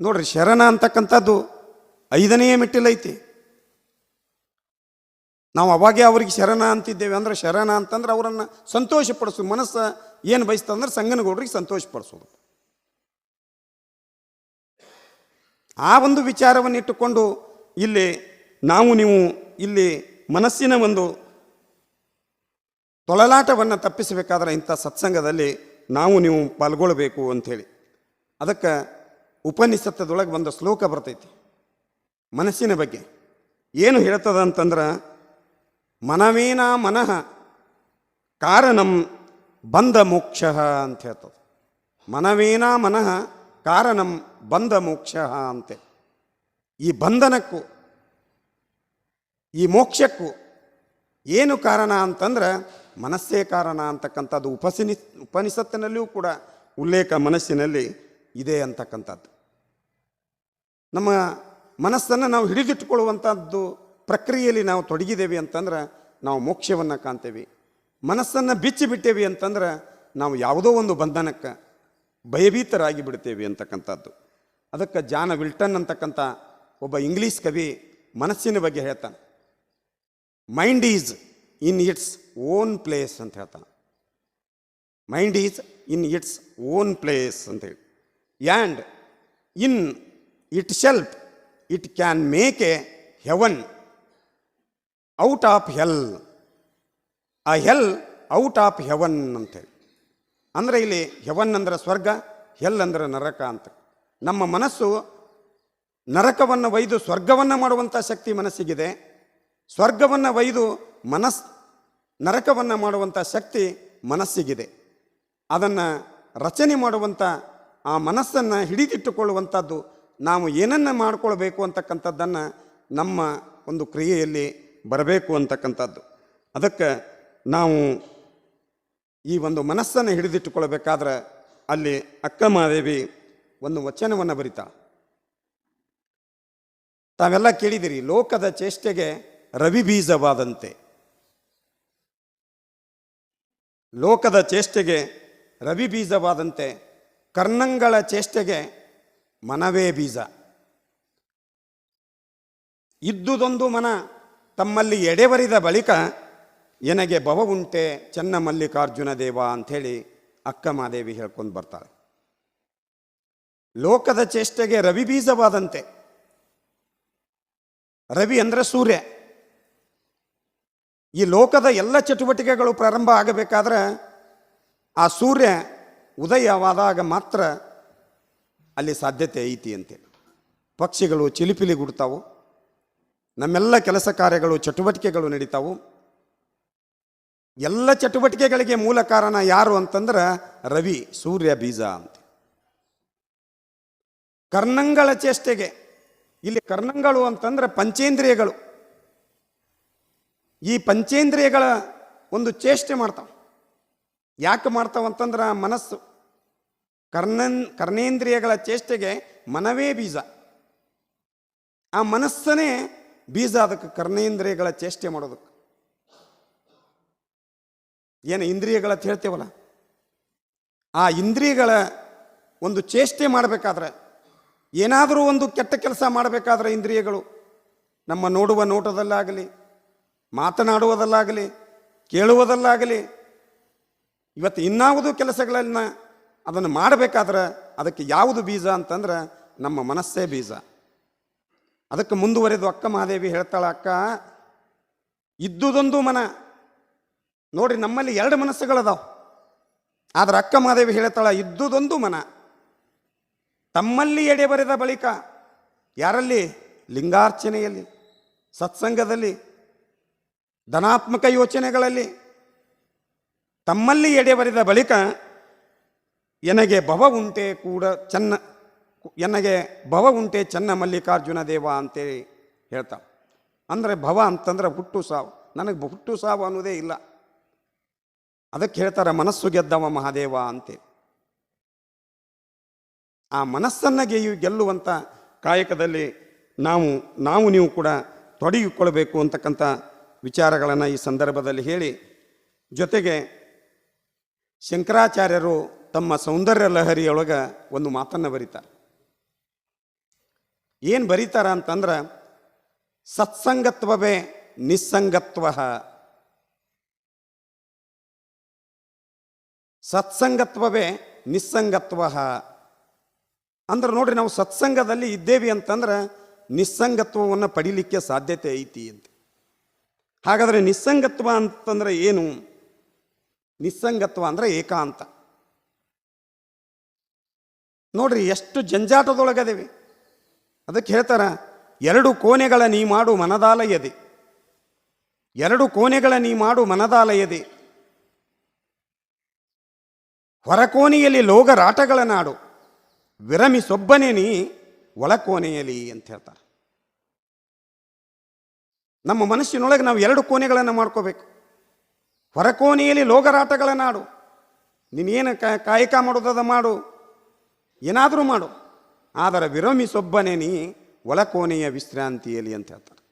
ನೋಡ್ರಿ, ಶರಣ ಅಂತಕ್ಕಂಥದ್ದು ಐದನೆಯ ಮೆಟ್ಟಿಲೈತಿ. ನಾವು ಅವಾಗೇ ಅವ್ರಿಗೆ ಶರಣ ಅಂತಿದ್ದೇವೆ ಅಂದ್ರೆ ಶರಣ ಅಂತಂದ್ರೆ ಅವರನ್ನು ಸಂತೋಷಪಡಿಸು. ಮನಸ್ಸು ಏನು ಬಯಸ್ತಂದ್ರೆ ಸಂಗನಗೌಡ್ರಿಗೆ ಸಂತೋಷಪಡಿಸೋದು. ಆ ಒಂದು ವಿಚಾರವನ್ನು ಇಟ್ಟುಕೊಂಡು ಇಲ್ಲಿ ನಾವು ನೀವು ಇಲ್ಲಿ ಮನಸ್ಸಿನ ಒಂದು ತೊಳಲಾಟವನ್ನು ತಪ್ಪಿಸಬೇಕಾದ್ರೆ ಇಂಥ ಸತ್ಸಂಗದಲ್ಲಿ ನಾವು ನೀವು ಪಾಲ್ಗೊಳ್ಬೇಕು ಅಂಥೇಳಿ. ಅದಕ್ಕೆ ಉಪನಿಷತ್ತದೊಳಗೆ ಒಂದು ಶ್ಲೋಕ ಬರ್ತೈತಿ. ಮನಸ್ಸಿನ ಬಗ್ಗೆ. ಏನು ಹೇಳ್ತದ ಅಂತಂದ್ರೆ ಮನವೇನ ಮನಃ ಕಾರಣಂ ಬಂಧ ಮೋಕ್ಷ ಅಂತ ಹೇಳ್ತದೆ. ಮನವೇನ ಮನಃ ಕಾರಣಂ ಬಂಧ ಮೋಕ್ಷ ಅಂತೆ. ಈ ಬಂಧನಕ್ಕೂ, ಈ ಮೋಕ್ಷಕ್ಕೂ ಏನು ಕಾರಣ ಅಂತಂದ್ರೆ ಮನಸ್ಸೇ ಕಾರಣ ಅಂತಕ್ಕಂಥದ್ದು ಉಪಸಿನಿ, ಉಪನಿಷತ್ತಿನಲ್ಲಿಯೂ ಕೂಡ ಉಲ್ಲೇಖ ಮನಸ್ಸಿನಲ್ಲಿ ಇದೆ ಅಂತಕ್ಕಂಥದ್ದು. ನಮ್ಮ ಮನಸ್ಸನ್ನು ನಾವು ಹಿಡಿದಿಟ್ಟುಕೊಳ್ಳುವಂಥದ್ದು ಪ್ರಕ್ರಿಯೆಯಲ್ಲಿ ನಾವು ತೊಡಗಿದ್ದೇವೆ ಅಂತಂದ್ರೆ ನಾವು ಮೋಕ್ಷವನ್ನು ಕಾಣ್ತೇವೆ. ಮನಸ್ಸನ್ನು ಬಿಚ್ಚಿ ಬಿಟ್ಟೇವಿ ಅಂತಂದ್ರೆ ನಾವು ಯಾವುದೋ ಒಂದು ಬಂಧನಕ್ಕೆ ಭಯಭೀತರಾಗಿ ಬಿಡ್ತೇವೆ ಅಂತಕ್ಕಂಥದ್ದು. ಅದಕ್ಕೆ ಜಾನ ವಿಲ್ಟನ್ ಅಂತಕ್ಕಂಥ ಒಬ್ಬ ಇಂಗ್ಲೀಷ್ ಕವಿ ಮನಸ್ಸಿನ ಬಗ್ಗೆ ಹೇಳ್ತಾನೆ. Mind is in its own place ಅಂತ ಹೇಳ್ತಾನೆ. Mind is in its own place ಅಂತೇಳಿ and in itself it can make a heaven out of hell. ಆ ಹೆಲ್ ಔಟ್ ಆಫ್ ಹೆವನ್ ಅಂತೇಳಿ. ಅಂದರೆ ಇಲ್ಲಿ ಹೆವನ್ ಅಂದ್ರೆ ಸ್ವರ್ಗ, ಹೆಲ್ ಅಂದ್ರೆ ನರಕ ಅಂತ. ನಮ್ಮ ಮನಸ್ಸು ನರಕವನ್ನು ಒಯ್ದು ಸ್ವರ್ಗವನ್ನು ಮಾಡುವಂಥ ಶಕ್ತಿ ಮನಸ್ಸಿಗಿದೆ. ಸ್ವರ್ಗವನ್ನು ಒಯ್ದು ಮನಸ್ ನರಕವನ್ನು ಮಾಡುವಂಥ ಶಕ್ತಿ ಮನಸ್ಸಿಗಿದೆ. ಅದನ್ನು ರಚನೆ ಮಾಡುವಂಥ ಆ ಮನಸ್ಸನ್ನು ಹಿಡಿದಿಟ್ಟುಕೊಳ್ಳುವಂಥದ್ದು ನಾವು ಏನನ್ನು ಮಾಡಿಕೊಳ್ಬೇಕು ಅಂತಕ್ಕಂಥದ್ದನ್ನು ನಮ್ಮ ಒಂದು ಕ್ರಿಯೆಯಲ್ಲಿ ಬರಬೇಕು ಅಂತಕ್ಕಂಥದ್ದು. ಅದಕ್ಕೆ ನಾವು ಈ ಒಂದು ಮನಸ್ಸನ್ನು ಹಿಡಿದಿಟ್ಟುಕೊಳ್ಬೇಕಾದ್ರೆ ಅಲ್ಲಿ ಅಕ್ಕ ಮಹಾದೇವಿ ಒಂದು ವಚನವನ್ನು ಬರಿತಾ. ತಾವೆಲ್ಲ ಕೇಳಿದಿರಿ, ಲೋಕದ ಚೇಷ್ಟೆಗೆ ರವಿ ಬೀಜವಾದಂತೆ. ಲೋಕದ ಚೇಷ್ಟೆಗೆ ರವಿ ಬೀಜವಾದಂತೆ, ಕರ್ಣಂಗಳ ಚೇಷ್ಟೆಗೆ ಮನವೇ ಬೀಜ. ಇದ್ದುದೊಂದು ಮನ ತಮ್ಮಲ್ಲಿ ಎಡೆವರಿದ ಬಳಿಕ ಎನಗೆ ಭವ ಉಂಟೆ ಚೆನ್ನ ಮಲ್ಲಿಕಾರ್ಜುನ ದೇವ ಅಂಥೇಳಿ ಅಕ್ಕ ಮಾದೇವಿ ಹೇಳ್ಕೊಂಡು ಬರ್ತಾಳೆ. ಲೋಕದ ಚೇಷ್ಟೆಗೆ ರವಿ ಬೀಜವಾದಂತೆ. ರವಿ ಅಂದರೆ ಸೂರ್ಯ. ಈ ಲೋಕದ ಎಲ್ಲ ಚಟುವಟಿಕೆಗಳು ಪ್ರಾರಂಭ ಆಗಬೇಕಾದ್ರೆ ಆ ಸೂರ್ಯ ಉದಯವಾದಾಗ ಮಾತ್ರ ಅಲ್ಲಿ ಸಾಧ್ಯತೆ ಐತಿ ಅಂತೇಳಿ ಪಕ್ಷಿಗಳು ಚಿಲಿಪಿಲಿ ಗುಡ್ತಾವು. ನಮ್ಮೆಲ್ಲ ಕೆಲಸ ಕಾರ್ಯಗಳು, ಚಟುವಟಿಕೆಗಳು ನಡೀತಾವು. ಎಲ್ಲ ಚಟುವಟಿಕೆಗಳಿಗೆ ಮೂಲ ಕಾರಣ ಯಾರು ಅಂತಂದ್ರೆ ರವಿ, ಸೂರ್ಯ ಬೀಜ ಅಂತ. ಕರ್ಣಂಗಳ ಚೇಷ್ಟೆಗೆ. ಇಲ್ಲಿ ಕರ್ಣಂಗಳು ಅಂತಂದ್ರೆ ಪಂಚೇಂದ್ರಿಯಗಳು. ಈ ಪಂಚೇಂದ್ರಿಯಗಳ ಒಂದು ಚೇಷ್ಟೆ ಮಾಡ್ತಾವೆ. ಯಾಕೆ ಮಾಡ್ತಾವಂತಂದ್ರೆ ಮನಸ್ಸು. ಕರ್ಣನ್, ಕರ್ಣೇಂದ್ರಿಯಗಳ ಚೇಷ್ಟೆಗೆ ಮನವೇ ಬೀಜ. ಆ ಮನಸ್ಸನೇ ಬೀಜ ಅದಕ್ಕೆ ಕರ್ಣೇಂದ್ರಿಯಗಳ ಚೇಷ್ಟೆ ಮಾಡೋದಕ್ಕೆ. ಏನು ಇಂದ್ರಿಯಗಳ ಹೇಳ್ತೇವಲ್ಲ? ಆ ಇಂದ್ರಿಯಗಳ ಒಂದು ಚೇಷ್ಟೆ ಮಾಡಬೇಕಾದ್ರೆ, ಏನಾದರೂ ಒಂದು ಕೆಟ್ಟ ಕೆಲಸ ಮಾಡಬೇಕಾದ್ರೆ ಇಂದ್ರಿಯಗಳು, ನಮ್ಮ ನೋಡುವ ನೋಟದಲ್ಲಾಗಲಿ, ಮಾತನಾಡುವುದಲ್ಲಾಗಲಿ, ಕೇಳುವುದಲ್ಲಾಗಲಿ, ಇವತ್ತು ಇನ್ನಾವುದು ಕೆಲಸಗಳನ್ನು ಅದನ್ನು ಮಾಡಬೇಕಾದ್ರೆ ಅದಕ್ಕೆ ಯಾವುದು ಬೀಜ ಅಂತಂದ್ರೆ ನಮ್ಮ ಮನಸ್ಸೇ ಬೀಜ. ಅದಕ್ಕೆ ಮುಂದುವರೆದು ಅಕ್ಕ ಮಹಾದೇವಿ ಹೇಳ್ತಾಳೆ, ಅಕ್ಕ, ಇದ್ದುದೊಂದು ಮನ. ನೋಡಿ ನಮ್ಮಲ್ಲಿ ಎರಡು ಮನಸ್ಸುಗಳದಾವೆ. ಆದ್ರೆ ಅಕ್ಕ ಮಹಾದೇವಿ ಹೇಳ್ತಾಳ, ಇದ್ದುದೊಂದು ಮನ. ತಮ್ಮಲ್ಲಿ ಎಡೆ ಬರೆದ ಬಳಿಕ, ಯಾರಲ್ಲಿ? ಲಿಂಗಾರ್ಚನೆಯಲ್ಲಿ, ಸತ್ಸಂಗದಲ್ಲಿ, ಧನಾತ್ಮಕ ಯೋಚನೆಗಳಲ್ಲಿ. ತಮ್ಮಲ್ಲಿ ಎಡೆ ಬರೆದ ಬಳಿಕ, ಎನಗೆ ಭವ ಉಂಟೆ ಕೂಡ ಚೆನ್ನ. ಎನಗೆ ಭವ ಉಂಟೆ ಚೆನ್ನ ಮಲ್ಲಿಕಾರ್ಜುನ ದೇವ ಅಂತೇಳಿ ಹೇಳ್ತಾ ಅಂದರೆ ಭವ ಅಂತಂದ್ರೆ ಹುಟ್ಟು ಸಾವು. ನನಗೆ ಹುಟ್ಟು ಸಾವು ಅನ್ನೋದೇ ಇಲ್ಲ. ಅದಕ್ಕೆ ಹೇಳ್ತಾರೆ, ಮನಸ್ಸು ಗೆದ್ದವ ಮಹಾದೇವ ಅಂತೆ ಆ ಮನಸ್ಸನ್ನು ಗೆಯು ಗೆಲ್ಲುವಂಥ ಕಾಯಕದಲ್ಲಿ ನಾವು ನಾವು ನೀವು ಕೂಡ ತೊಡಗಿಕೊಳ್ಳಬೇಕು ಅಂತಕ್ಕಂಥ ವಿಚಾರಗಳನ್ನು ಈ ಸಂದರ್ಭದಲ್ಲಿ ಹೇಳಿ, ಜೊತೆಗೆ ಶಂಕರಾಚಾರ್ಯರು ತಮ್ಮ ಸೌಂದರ್ಯ ಲಹರಿಯೊಳಗೆ ಒಂದು ಮಾತನ್ನು ಬರೀತಾರೆ. ಏನು ಬರೀತಾರ ಅಂತಂದ್ರೆ, ಸತ್ಸಂಗತ್ವವೇ ನಿಸ್ಸಂಗತ್ವ. ಸತ್ಸಂಗತ್ವವೇ ನಿಸ್ಸಂಗತ್ವ. ಅಂದ್ರೆ ನೋಡ್ರಿ ನಾವು ಸತ್ಸಂಗದಲ್ಲಿ ಇದ್ದೇವೆ ಅಂತಂದ್ರೆ, ನಿಸ್ಸಂಗತ್ವವನ್ನು ಪಡೀಲಿಕ್ಕೆ ಸಾಧ್ಯತೆ ಐತಿ ಅಂತ. ಹಾಗಾದರೆ ನಿಸ್ಸಂಗತ್ವ ಅಂತಂದ್ರೆ ಏನು? ನಿಸ್ಸಂಗತ್ವ ಅಂದರೆ ಏಕಾಂತ. ನೋಡ್ರಿ ಎಷ್ಟು ಜಂಜಾಟದೊಳಗದೇವಿ. ಅದಕ್ಕೆ ಹೇಳ್ತಾರ ಎರಡು ಕೋಣೆಗಳ ನೀ ಮಾಡು ಮನದಾಲಯದೆ. ಎರಡು ಕೋಣೆಗಳ ನೀ ಮಾಡು ಮನದಾಲಯದೆ. ಹೊರಕೋಣೆಯಲ್ಲಿ ಲೋಗರಾಟಗಳ ನಾಡು ವಿರಮಿಸೊಬ್ಬನೇ ನೀ ಒಳಕೋಣೆಯಲ್ಲಿ ಅಂತ ಹೇಳ್ತಾರೆ ನಮ್ಮ ಮನಸ್ಸಿನೊಳಗೆ ನಾವು ಎರಡು ಕೋಣೆಗಳನ್ನು ಮಾಡ್ಕೋಬೇಕು. ಹೊರಕೋಣೆಯಲ್ಲಿ ಲೋಗರಾಟಗಳ ನಾಡು, ನೀನೇನು ಕಾಯಕ ಮಾಡೋದದ ಮಾಡು, ಏನಾದರೂ ಮಾಡು. ಆದರೆ ವಿರಮಿಸೊಬ್ಬನೇ ನೀ ಒಳಕೋಣೆಯ ವಿಶ್ರಾಂತಿಯಲ್ಲಿ ಅಂತ ಹೇಳ್ತಾರೆ.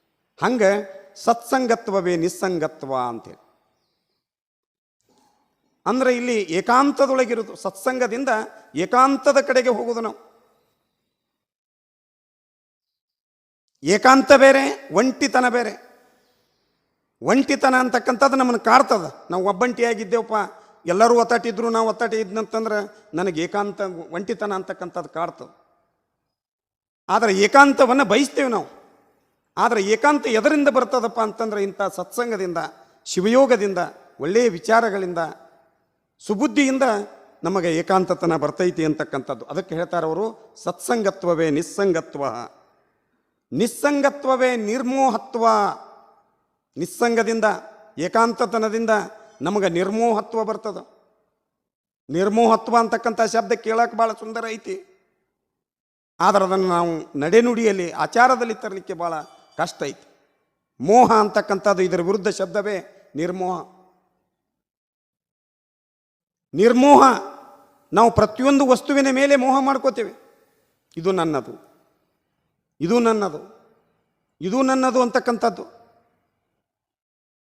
ಹಂಗೆ ಸತ್ಸಂಗತ್ವವೇ ನಿಸ್ಸಂಗತ್ವ ಅಂತೇಳಿ ಅಂದ್ರೆ ಇಲ್ಲಿ ಏಕಾಂತದೊಳಗಿರೋದು ಸತ್ಸಂಗದಿಂದ ಏಕಾಂತದ ಕಡೆಗೆ ಹೋಗೋದು ನಾವು. ಏಕಾಂತ ಬೇರೆ, ಒಂಟಿತನ ಬೇರೆ. ಒಂಟಿತನ ಅಂತಕ್ಕಂಥದ್ದು ನಮ್ಮನ್ನು ಕಾಡ್ತದ. ನಾವು ಒಬ್ಬಂಟಿಯಾಗಿದ್ದೇವಪ್ಪ ಎಲ್ಲರೂ ಒತ್ತಾಟಿದ್ರು, ನಾವು ಒತ್ತಾಟಿ ಇದ್ನಂತಂದ್ರೆ ನನಗೆ ಏಕಾಂತ, ಒಂಟಿತನ ಅಂತಕ್ಕಂಥದ್ದು ಕಾಡ್ತದೆ. ಆದರೆ ಏಕಾಂತವನ್ನು ಬಯಸ್ತೇವೆ ನಾವು. ಆದರೆ ಏಕಾಂತ ಎದರಿಂದ ಬರ್ತದಪ್ಪ ಅಂತಂದ್ರೆ ಇಂಥ ಸತ್ಸಂಗದಿಂದ, ಶಿವಯೋಗದಿಂದ, ಒಳ್ಳೆಯ ವಿಚಾರಗಳಿಂದ, ಸುಬುದ್ಧಿಯಿಂದ ನಮಗೆ ಏಕಾಂತತನ ಬರ್ತೈತಿ ಅಂತಕ್ಕಂಥದ್ದು. ಅದಕ್ಕೆ ಹೇಳ್ತಾರೆ ಅವರು, ಸತ್ಸಂಗತ್ವವೇ ನಿಸ್ಸಂಗತ್ವ. ನಿಸ್ಸಂಗತ್ವವೇ ನಿರ್ಮೋಹತ್ವ. ನಿಸ್ಸಂಗದಿಂದ, ಏಕಾಂತತನದಿಂದ ನಮಗೆ ನಿರ್ಮೋಹತ್ವ ಬರ್ತದ. ನಿರ್ಮೋಹತ್ವ ಅಂತಕ್ಕಂಥ ಶಬ್ದ ಕೇಳಕ್ಕೆ ಭಾಳ ಸುಂದರ ಐತಿ. ಆದರೆ ಅದನ್ನು ನಾವು ನಡೆನುಡಿಯಲ್ಲಿ ಆಚಾರದಲ್ಲಿ ತರಲಿಕ್ಕೆ ಭಾಳ ಕಷ್ಟ ಐತಿ. ಮೋಹ ಅಂತಕ್ಕಂಥದ್ದು ಇದರ ವಿರುದ್ಧ ಶಬ್ದವೇ ನಿರ್ಮೋಹ. ನಿರ್ಮೋಹ ನಾವು ಪ್ರತಿಯೊಂದು ವಸ್ತುವಿನ ಮೇಲೆ ಮೋಹ ಮಾಡ್ಕೋತೇವೆ. ಇದು ನನ್ನದು. ಇದು ನನ್ನದು. ಇದು ನನ್ನದು ಅಂತಕ್ಕಂಥದ್ದು.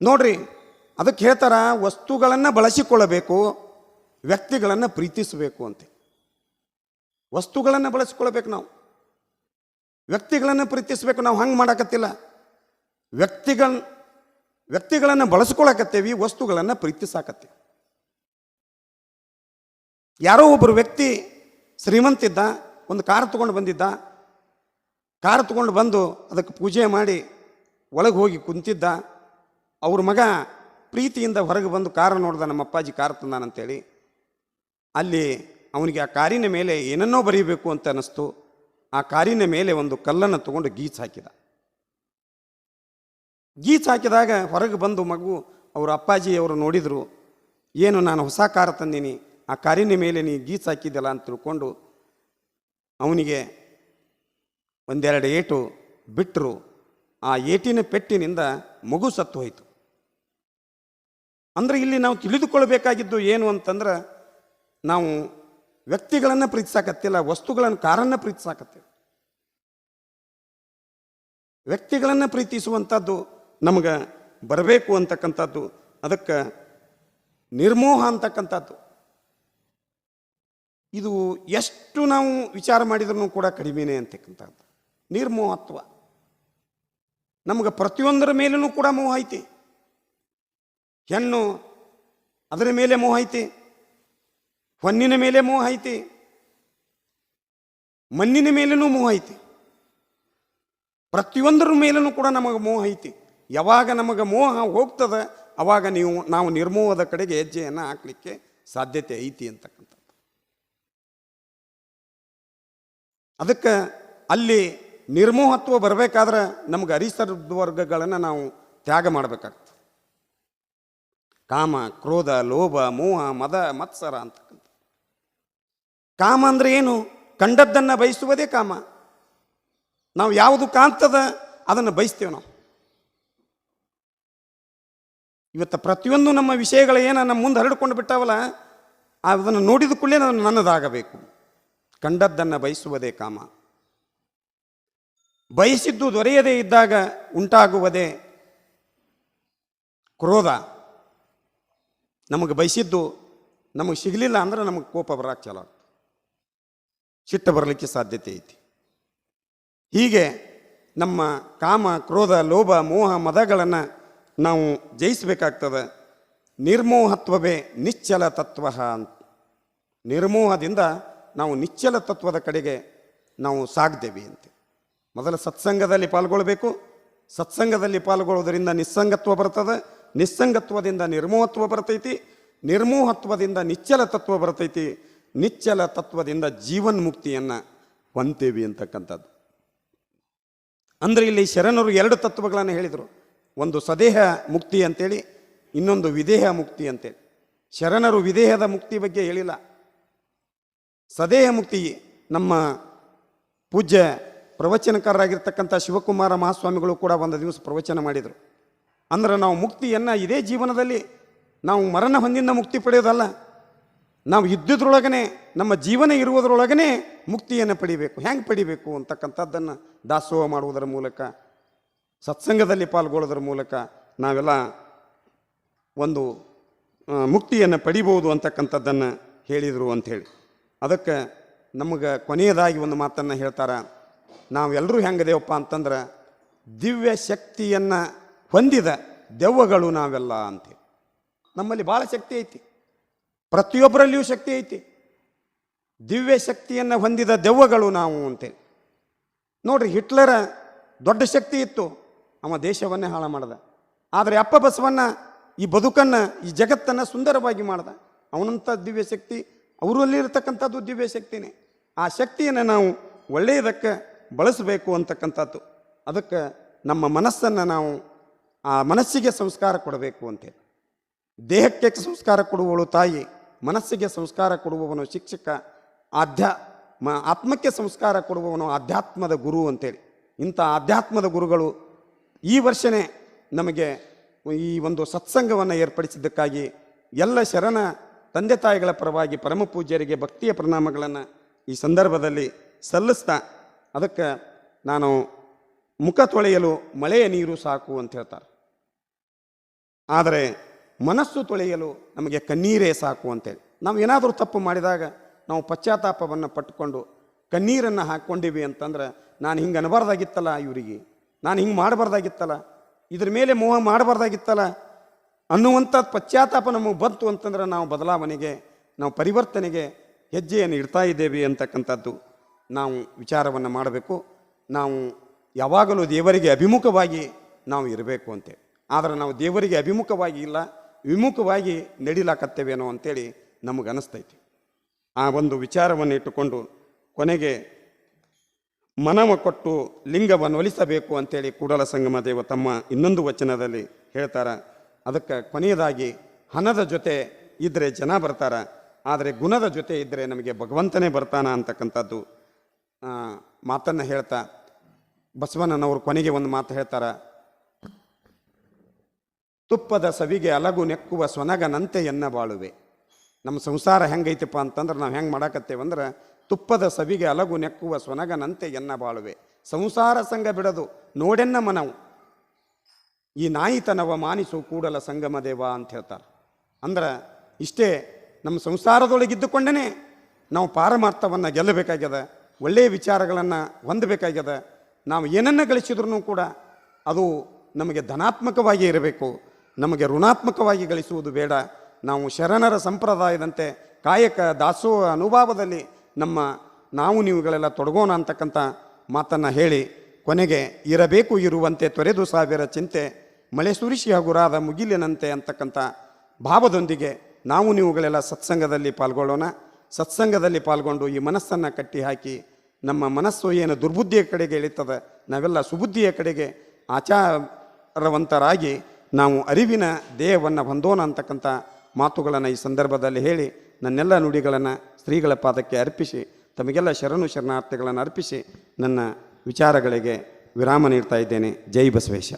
ನೋಡ್ರಿ, ಅದಕ್ಕೆ ಹೇಳ್ತಾರ, ವಸ್ತುಗಳನ್ನು ಬಳಸಿಕೊಳ್ಳಬೇಕು, ವ್ಯಕ್ತಿಗಳನ್ನು ಪ್ರೀತಿಸಬೇಕು ಅಂತ. ವಸ್ತುಗಳನ್ನು ಬಳಸ್ಕೊಳ್ಬೇಕು ನಾವು. ವ್ಯಕ್ತಿಗಳನ್ನು ಪ್ರೀತಿಸಬೇಕು ನಾವು ಹಂಗೆ ಮಾಡಕತ್ತಿಲ್ಲ. ವ್ಯಕ್ತಿಗಳ, ವ್ಯಕ್ತಿಗಳನ್ನು ಬಳಸ್ಕೊಳಕತ್ತೇವಿ, ವಸ್ತುಗಳನ್ನು ಪ್ರೀತಿಸಾಕತ್ತೇವೆ. ಯಾರೋ ಒಬ್ಬರು ವ್ಯಕ್ತಿ ಶ್ರೀಮಂತಿದ್ದ ಒಂದು ಕಾರ್ ತೊಗೊಂಡು ಬಂದಿದ್ದ, ಕಾರ್ ತಗೊಂಡು ಬಂದು ಅದಕ್ಕೆ ಪೂಜೆ ಮಾಡಿ ಒಳಗೆ ಹೋಗಿ ಕುಂತಿದ್ದ, ಅವ್ರ ಮಗ ಪ್ರೀತಿಯಿಂದ ಹೊರಗೆ ಬಂದು ಕಾರ್ ನೋಡ್ದ ನಮ್ಮ ಅಪ್ಪಾಜಿ ಕಾರ್ ತಂದಾನಂತೇಳಿ, ಅಲ್ಲಿ ಅವನಿಗೆ ಆ ಕಾರಿನ ಮೇಲೆ ಏನನ್ನೋ ಬರೀಬೇಕು ಅಂತ ಅನ್ನಿಸ್ತು. ಆ ಕಾರಿನ ಮೇಲೆ ಒಂದು ಕಲ್ಲನ್ನು ತಗೊಂಡು ಗೀಚ್ ಹಾಕಿದ. ಗೀಚ್ ಹಾಕಿದಾಗ ಹೊರಗೆ ಬಂದು ಮಗು, ಅವರ ಅಪ್ಪಾಜಿ ಅವರು ನೋಡಿದರು, ಏನು ನಾನು ಹೊಸ ಕಾರ ತಂದೀನಿ, ಆ ಕಾರಿನ ಮೇಲೆ ನೀ ಗೀಚ್ ಹಾಕಿದ್ದಲ್ಲ ಅಂತ ತಿಳ್ಕೊಂಡು ಅವನಿಗೆ ಒಂದೆರಡು ಏಟು ಬಿಟ್ಟರು ಆ ಏಟಿನ ಪೆಟ್ಟಿನಿಂದ ಮಗು ಸತ್ತು ಹೋಯಿತು. ಅಂದರೆ ಇಲ್ಲಿ ನಾವು ತಿಳಿದುಕೊಳ್ಬೇಕಾಗಿದ್ದು ಏನು ಅಂತಂದ್ರೆ, ನಾವು ವ್ಯಕ್ತಿಗಳನ್ನು ಪ್ರೀತಿಸಾಕತ್ತಿಲ್ಲ, ವಸ್ತುಗಳನ್ನು, ಕಾರನ್ನು ಪ್ರೀತಿಸಾಕತ್ತಿಲ್ಲ. ವ್ಯಕ್ತಿಗಳನ್ನು ಪ್ರೀತಿಸುವಂಥದ್ದು ನಮಗೆ ಬರಬೇಕು ಅಂತಕ್ಕಂಥದ್ದು, ಅದಕ್ಕೆ ನಿರ್ಮೋಹ ಅಂತಕ್ಕಂಥದ್ದು. ಇದು ಎಷ್ಟು ನಾವು ವಿಚಾರ ಮಾಡಿದ್ರೂ ಕೂಡ ಕಡಿಮೆನೆ ಅಂತಕ್ಕಂಥದ್ದು. ನಿರ್ಮೋಹತ್ವ. ನಮಗೆ ಪ್ರತಿಯೊಂದರ ಮೇಲೂ ಕೂಡ ಮೋಹ ಐತಿ. ಹೆಣ್ಣು ಅದರ ಮೇಲೆ ಮೋಹ ಐತಿ. ಹೊನ್ನಿನ ಮೇಲೆ ಮೋಹ ಐತಿ. ಮಣ್ಣಿನ ಮೇಲೂ ಮೋಹ ಐತಿ. ಪ್ರತಿಯೊಂದರ ಮೇಲೂ ಕೂಡ ನಮಗೆ ಮೋಹ ಐತಿ. ಯಾವಾಗ ನಮಗೆ ಮೋಹ ಹೋಗ್ತದ, ಅವಾಗ ನೀವು, ನಾವು ನಿರ್ಮೋಹದ ಕಡೆಗೆ ಹೆಜ್ಜೆಯನ್ನು ಹಾಕ್ಲಿಕ್ಕೆ ಸಾಧ್ಯತೆ ಐತಿ ಅಂತಕ್ಕಂಥದ್ದು. ಅದಕ್ಕೆ ಅಲ್ಲಿ ನಿರ್ಮೋಹತ್ವ ಬರಬೇಕಾದ್ರೆ ನಮ್ಗೆ ಅರಿಸರ್ ವರ್ಗಗಳನ್ನು ನಾವು ತ್ಯಾಗ ಮಾಡಬೇಕಾಗ್ತದೆ. ಕಾಮ, ಕ್ರೋಧ, ಲೋಭ, ಮೋಹ, ಮದ, ಮತ್ಸರ ಅಂತಕ್ಕಂಥ ಕಾಮ ಅಂದ್ರೆ ಏನು? ಕಂಡದ್ದನ್ನು ಬಯಸುವುದೇ ಕಾಮ. ನಾವು ಯಾವುದು ಕಾಣ್ತದ ಅದನ್ನು ಬಯಸ್ತೇವೆ ನಾವು. ಇವತ್ತು ಪ್ರತಿಯೊಂದು ನಮ್ಮ ವಿಷಯಗಳು ಏನ ನಮ್ಮ ಮುಂದೆ ಹರಡ್ಕೊಂಡು ಬಿಟ್ಟಾವಲ್ಲ, ಅದನ್ನು ನೋಡಿದ ಕೂಡಲೇ ನಾನು ನನ್ನದಾಗಬೇಕು. ಕಂಡದ್ದನ್ನು ಬಯಸುವುದೇ ಕಾಮ. ಬಯಸಿದ್ದು ದೊರೆಯದೇ ಇದ್ದಾಗ ಉಂಟಾಗುವುದೇ ಕ್ರೋಧ. ನಮಗೆ ಬಯಸಿದ್ದು ನಮಗೆ ಸಿಗಲಿಲ್ಲ ಅಂದ್ರೆ ನಮಗೆ ಕೋಪ ಬರಕ್ಕೆ ಚಲೋ ಸಿಟ್ಟು ಬರಲಿಕ್ಕೆ ಸಾಧ್ಯತೆ ಐತಿ. ಹೀಗೆ ನಮ್ಮ ಕಾಮ, ಕ್ರೋಧ, ಲೋಭ, ಮೋಹ, ಮದಗಳನ್ನು ನಾವು ಜಯಿಸಬೇಕಾಗ್ತದೆ. ನಿರ್ಮೋಹತ್ವವೇ ನಿಶ್ಚಲ ತತ್ವ ಅಂತ. ನಿರ್ಮೋಹದಿಂದ ನಾವು ನಿಶ್ಚಲ ತತ್ವದ ಕಡೆಗೆ ನಾವು ಸಾಗ್ದೇವಿ ಅಂತೆ. ಮೊದಲ ಸತ್ಸಂಗದಲ್ಲಿ ಪಾಲ್ಗೊಳ್ಬೇಕು. ಸತ್ಸಂಗದಲ್ಲಿ ಪಾಲ್ಗೊಳ್ಳೋದರಿಂದ ನಿಸ್ಸಂಗತ್ವ ಬರ್ತದೆ. ನಿಸ್ಸಂಗತ್ವದಿಂದ ನಿರ್ಮೋಹತ್ವ ಬರ್ತೈತಿ. ನಿರ್ಮೋಹತ್ವದಿಂದ ನಿಶ್ಚಲ ತತ್ವ ಬರ್ತೈತಿ. ನಿಚ್ಚಲ ತತ್ವದಿಂದ ಜೀವನ್ ಮುಕ್ತಿಯನ್ನು ಹೊಂತೇವಿ ಅಂತಕ್ಕಂಥದ್ದು. ಅಂದರೆ ಇಲ್ಲಿ ಶರಣರು ಎರಡು ತತ್ವಗಳನ್ನು ಹೇಳಿದರು. ಒಂದು ಸದೇಹ ಮುಕ್ತಿ ಅಂತೇಳಿ, ಇನ್ನೊಂದು ವಿದೇಹ ಮುಕ್ತಿ ಅಂತೇಳಿ. ಶರಣರು ವಿದೇಹದ ಮುಕ್ತಿ ಬಗ್ಗೆ ಹೇಳಿಲ್ಲ. ಸದೇಹ ಮುಕ್ತಿ ನಮ್ಮ ಪೂಜ್ಯ ಪ್ರವಚನಕಾರರಾಗಿರ್ತಕ್ಕಂಥ ಶಿವಕುಮಾರ ಮಹಾಸ್ವಾಮಿಗಳು ಕೂಡ ಒಂದು ದಿವಸ ಪ್ರವಚನ ಮಾಡಿದರು. ಅಂದ್ರೆ ನಾವು ಮುಕ್ತಿಯನ್ನು ಇದೇ ಜೀವನದಲ್ಲಿ ನಾವು ಮರಣ ಹೊಂದಿಂದ ಮುಕ್ತಿ ಪಡೆಯೋದಲ್ಲ. ನಾವು ಇದ್ದುದ್ರೊಳಗನೆ ನಮ್ಮ ಜೀವನ ಇರುವುದರೊಳಗನೆ ಮುಕ್ತಿಯನ್ನು ಪಡಿಬೇಕು. ಹೆಂಗೆ ಪಡಿಬೇಕು ಅಂತಕ್ಕಂಥದ್ದನ್ನು ದಾಸೋಹ ಮಾಡುವುದರ ಮೂಲಕ, ಸತ್ಸಂಗದಲ್ಲಿ ಪಾಲ್ಗೊಳ್ಳೋದ್ರ ಮೂಲಕ ನಾವೆಲ್ಲ ಒಂದು ಮುಕ್ತಿಯನ್ನು ಪಡಿಬೋದು ಅಂತಕ್ಕಂಥದ್ದನ್ನು ಹೇಳಿದರು ಅಂಥೇಳಿ. ಅದಕ್ಕೆ ನಮಗೆ ಕೊನೆಯದಾಗಿ ಒಂದು ಮಾತನ್ನು ಹೇಳ್ತಾರೆ. ನಾವೆಲ್ಲರೂ ಹೆಂಗದೇವಪ್ಪ ಅಂತಂದ್ರೆ ದಿವ್ಯ ಶಕ್ತಿಯನ್ನು ಹೊಂದಿದ ದೆವ್ವಗಳು ನಾವೆಲ್ಲ ಅಂತೇಳಿ ನಮ್ಮಲ್ಲಿ ಭಾಳ ಶಕ್ತಿ ಐತಿ. ಪ್ರತಿಯೊಬ್ಬರಲ್ಲಿಯೂ ಶಕ್ತಿ ಐತಿ. ದಿವ್ಯ ಶಕ್ತಿಯನ್ನು ಹೊಂದಿದ ದೆವ್ವಗಳು ನಾವು ಅಂತೇಳಿ. ನೋಡ್ರಿ ಹಿಟ್ಲರ ದೊಡ್ಡ ಶಕ್ತಿ ಇತ್ತು. ಅವ ದೇಶವನ್ನೇ ಹಾಳು ಮಾಡ್ದ. ಆದರೆ ಅಪ್ಪ ಬಸವಣ್ಣ ಈ ಬದುಕನ್ನು, ಈ ಜಗತ್ತನ್ನು ಸುಂದರವಾಗಿ ಮಾಡ್ದ. ಅವನಂಥ ದಿವ್ಯ ಶಕ್ತಿ, ಅವರಲ್ಲಿ ಇರತಕ್ಕಂಥದ್ದು ದಿವ್ಯ ಶಕ್ತಿನೇ. ಆ ಶಕ್ತಿಯನ್ನು ನಾವು ಒಳ್ಳೆಯದಕ್ಕೆ ಬಳಸಬೇಕು ಅಂತಕ್ಕಂಥದ್ದು. ಅದಕ್ಕೆ ನಮ್ಮ ಮನಸ್ಸನ್ನು ನಾವು ಆ ಮನಸ್ಸಿಗೆ ಸಂಸ್ಕಾರ ಕೊಡಬೇಕು ಅಂತೇಳಿ. ದೇಹಕ್ಕೆ ಸಂಸ್ಕಾರ ಕೊಡುವವಳು ತಾಯಿ. ಮನಸ್ಸಿಗೆ ಸಂಸ್ಕಾರ ಕೊಡುವವನು ಶಿಕ್ಷಕ, ಆಧ್ಯ, ಮ, ಆತ್ಮಕ್ಕೆ ಸಂಸ್ಕಾರ ಕೊಡುವವನು ಆಧ್ಯಾತ್ಮದ ಗುರು ಅಂತೇಳಿ. ಇಂಥ ಆಧ್ಯಾತ್ಮದ ಗುರುಗಳು ಈ ವರ್ಷನೇ ನಮಗೆ ಈ ಒಂದು ಸತ್ಸಂಗವನ್ನು ಏರ್ಪಡಿಸಿದ್ದಕ್ಕಾಗಿ ಎಲ್ಲ ಶರಣ ತಂದೆ ತಾಯಿಗಳ ಪರವಾಗಿ ಪರಮ ಪೂಜ್ಯರಿಗೆ ಭಕ್ತಿಯ ಪ್ರಣಾಮಗಳನ್ನು ಈ ಸಂದರ್ಭದಲ್ಲಿ ಸಲ್ಲಿಸ್ತಾ ಅದಕ್ಕೆ ನಾನು ಮುಖ ತೊಳೆಯಲು ಮಳೆಯ ನೀರು ಸಾಕು ಅಂತ ಹೇಳ್ತಾರೆ. ಆದರೆ ಮನಸ್ಸು ತೊಳೆಯಲು ನಮಗೆ ಕಣ್ಣೀರೇ ಸಾಕು ಅಂತೇಳಿ. ನಾವು ಏನಾದರೂ ತಪ್ಪು ಮಾಡಿದಾಗ ನಾವು ಪಶ್ಚಾತ್ತಾಪವನ್ನು ಪಟ್ಟುಕೊಂಡು ಕಣ್ಣೀರನ್ನು ಹಾಕ್ಕೊಂಡಿವಿ ಅಂತಂದ್ರೆ, ನಾನು ಹಿಂಗೆ ಅನ್ನಬಾರ್ದಾಗಿತ್ತಲ್ಲ ಇವರಿಗೆ? ನಾನು ಹಿಂಗೆ ಮಾಡಬಾರ್ದಾಗಿತ್ತಲ್ಲ? ಇದ್ರ ಮೇಲೆ ಮೋಹ ಮಾಡಬಾರ್ದಾಗಿತ್ತಲ್ಲ? ಅನ್ನುವಂಥ ಪಶ್ಚಾತ್ತಾಪ ನಮಗೆ ಬಂತು ಅಂತಂದ್ರೆ ನಾವು ಬದಲಾವಣೆಗೆ, ನಾವು ಪರಿವರ್ತನೆಗೆ ಹೆಜ್ಜೆಯನ್ನು ಇಡ್ತಾ ಇದ್ದೇವೆ ಅಂತಕ್ಕಂಥದ್ದು ನಾವು ವಿಚಾರವನ್ನು ಮಾಡಬೇಕು. ನಾವು ಯಾವಾಗಲೂ ದೇವರಿಗೆ ಅಭಿಮುಖವಾಗಿ ನಾವು ಇರಬೇಕು ಅಂತೇಳಿ. ಆದರೆ ನಾವು ದೇವರಿಗೆ ಅಭಿಮುಖವಾಗಿ ಇಲ್ಲ. ವಿಮುಖವಾಗಿ ನಡಿಲಾಕತ್ತೇವೇನೋ ಅಂತೇಳಿ ನಮಗೆ ಅನಿಸ್ತೈತಿ ಆ ಒಂದು ವಿಚಾರವನ್ನು ಇಟ್ಟುಕೊಂಡು ಕೊನೆಗೆ ಮನವ ಕೊಟ್ಟು ಲಿಂಗವನ್ನು ಒಲಿಸಬೇಕು ಅಂತೇಳಿ ಕೂಡಲ ಸಂಗಮ ದೇವ ತಮ್ಮ ಇನ್ನೊಂದು ವಚನದಲ್ಲಿ ಹೇಳ್ತಾರ. ಅದಕ್ಕೆ ಕೊನೆಯದಾಗಿ ಹಣದ ಜೊತೆ ಇದ್ದರೆ ಜನ ಬರ್ತಾರ, ಆದರೆ ಗುಣದ ಜೊತೆ ಇದ್ದರೆ ನಮಗೆ ಭಗವಂತನೇ ಬರ್ತಾನ ಅಂತಕ್ಕಂಥದ್ದು ಮಾತನ್ನು ಹೇಳ್ತಾ ಬಸವಣ್ಣನವರು ಕೊನೆಗೆ ಒಂದು ಮಾತು ಹೇಳ್ತಾರ. ತುಪ್ಪದ ಸವಿಗೆ ಅಲಗು ನೆಕ್ಕುವ ಸ್ವನಗನಂತೆ ಎನ್ನ ಬಾಳುವೆ ನಮ್ಮ ಸಂಸಾರ ಹೆಂಗೈತಪ್ಪ ಅಂತಂದ್ರೆ ನಾವು ಹೆಂಗೆ ಮಾಡಾಕತ್ತೇವಂದ್ರೆ ತುಪ್ಪದ ಸವಿಗೆ ಅಲಗು ನೆಕ್ಕುವ ಸ್ವನಗನಂತೆ ಎನ್ನ ಬಾಳುವೆ ಸಂಸಾರ ಸಂಘ ಬಿಡದು ನೋಡೆನ್ನ ಮನವು. ಈ ನಾಯಿತನವ ಮಾನಿಸು ಕೂಡಲ ಸಂಗಮ ದೇವ ಅಂತ ಹೇಳ್ತಾರೆ. ಅಂದ್ರೆ ಇಷ್ಟೇ ನಮ್ಮ ಸಂಸಾರದೊಳಗಿದ್ದುಕೊಂಡೇ ನಾವು ಪಾರಮಾರ್ಥವನ್ನು ಗೆಲ್ಲಬೇಕಾಗ್ಯದ ಒಳ್ಳೆಯ ವಿಚಾರಗಳನ್ನು ಹೊಂದಬೇಕಾಗ್ಯದ, ನಾವು ಏನನ್ನು ಗಳಿಸಿದ್ರೂ ಕೂಡ ಅದು ನಮಗೆ ಧನಾತ್ಮಕವಾಗಿ ಇರಬೇಕು. ನಮಗೆ ಋಣಾತ್ಮಕವಾಗಿ ಗಳಿಸುವುದು ಬೇಡ. ನಾವು ಶರಣರ ಸಂಪ್ರದಾಯದಂತೆ ಕಾಯಕ ದಾಸೋಹ ಅನುಭಾವದಲ್ಲಿ ನಮ್ಮ ನಾವು ನೀವುಗಳೆಲ್ಲ ತೊಡಗೋಣ ಅಂತಕ್ಕಂಥ ಮಾತನ್ನು ಹೇಳಿ ಕೊನೆಗೆ ಇರಬೇಕು ಇರುವಂತೆ ತೊರೆದು ಸಾವಿರ ಚಿಂತೆ, ಮಳೆ ಸುರಿಸಿ ಹಗುರಾದ ಮುಗಿಲಿನಂತೆ ಅಂತಕ್ಕಂಥ ಭಾವದೊಂದಿಗೆ ನಾವು ನೀವುಗಳೆಲ್ಲ ಸತ್ಸಂಗದಲ್ಲಿ ಪಾಲ್ಗೊಳ್ಳೋಣ. ಸತ್ಸಂಗದಲ್ಲಿ ಪಾಲ್ಗೊಂಡು ಈ ಮನಸ್ಸನ್ನು ಕಟ್ಟಿ ಹಾಕಿ ನಮ್ಮ ಮನಸ್ಸು ಏನು ದುರ್ಬುದ್ಧಿಯ ಕಡೆಗೆ ಇಳಿತದೆ, ನಾವೆಲ್ಲ ಸುಬುದ್ಧಿಯ ಕಡೆಗೆ ಆಚಾರವಂತರಾಗಿ ನಾವು ಅರಿವಿನ ದೇಹವನ್ನು ಹೊಂದೋಣ ಅಂತಕ್ಕಂಥ ಮಾತುಗಳನ್ನು ಈ ಸಂದರ್ಭದಲ್ಲಿ ಹೇಳಿ ನನ್ನೆಲ್ಲ ನುಡಿಗಳನ್ನು ಸ್ತ್ರೀಗಳ ಪಾದಕ್ಕೆ ಅರ್ಪಿಸಿ, ತಮಗೆಲ್ಲ ಶರಣು ಶರಣಾರ್ಥಿಗಳನ್ನು ಅರ್ಪಿಸಿ ನನ್ನ ವಿಚಾರಗಳಿಗೆ ವಿರಾಮ ನೀಡ್ತಾ ಇದ್ದೇನೆ. ಜೈ ಬಸವೇಶ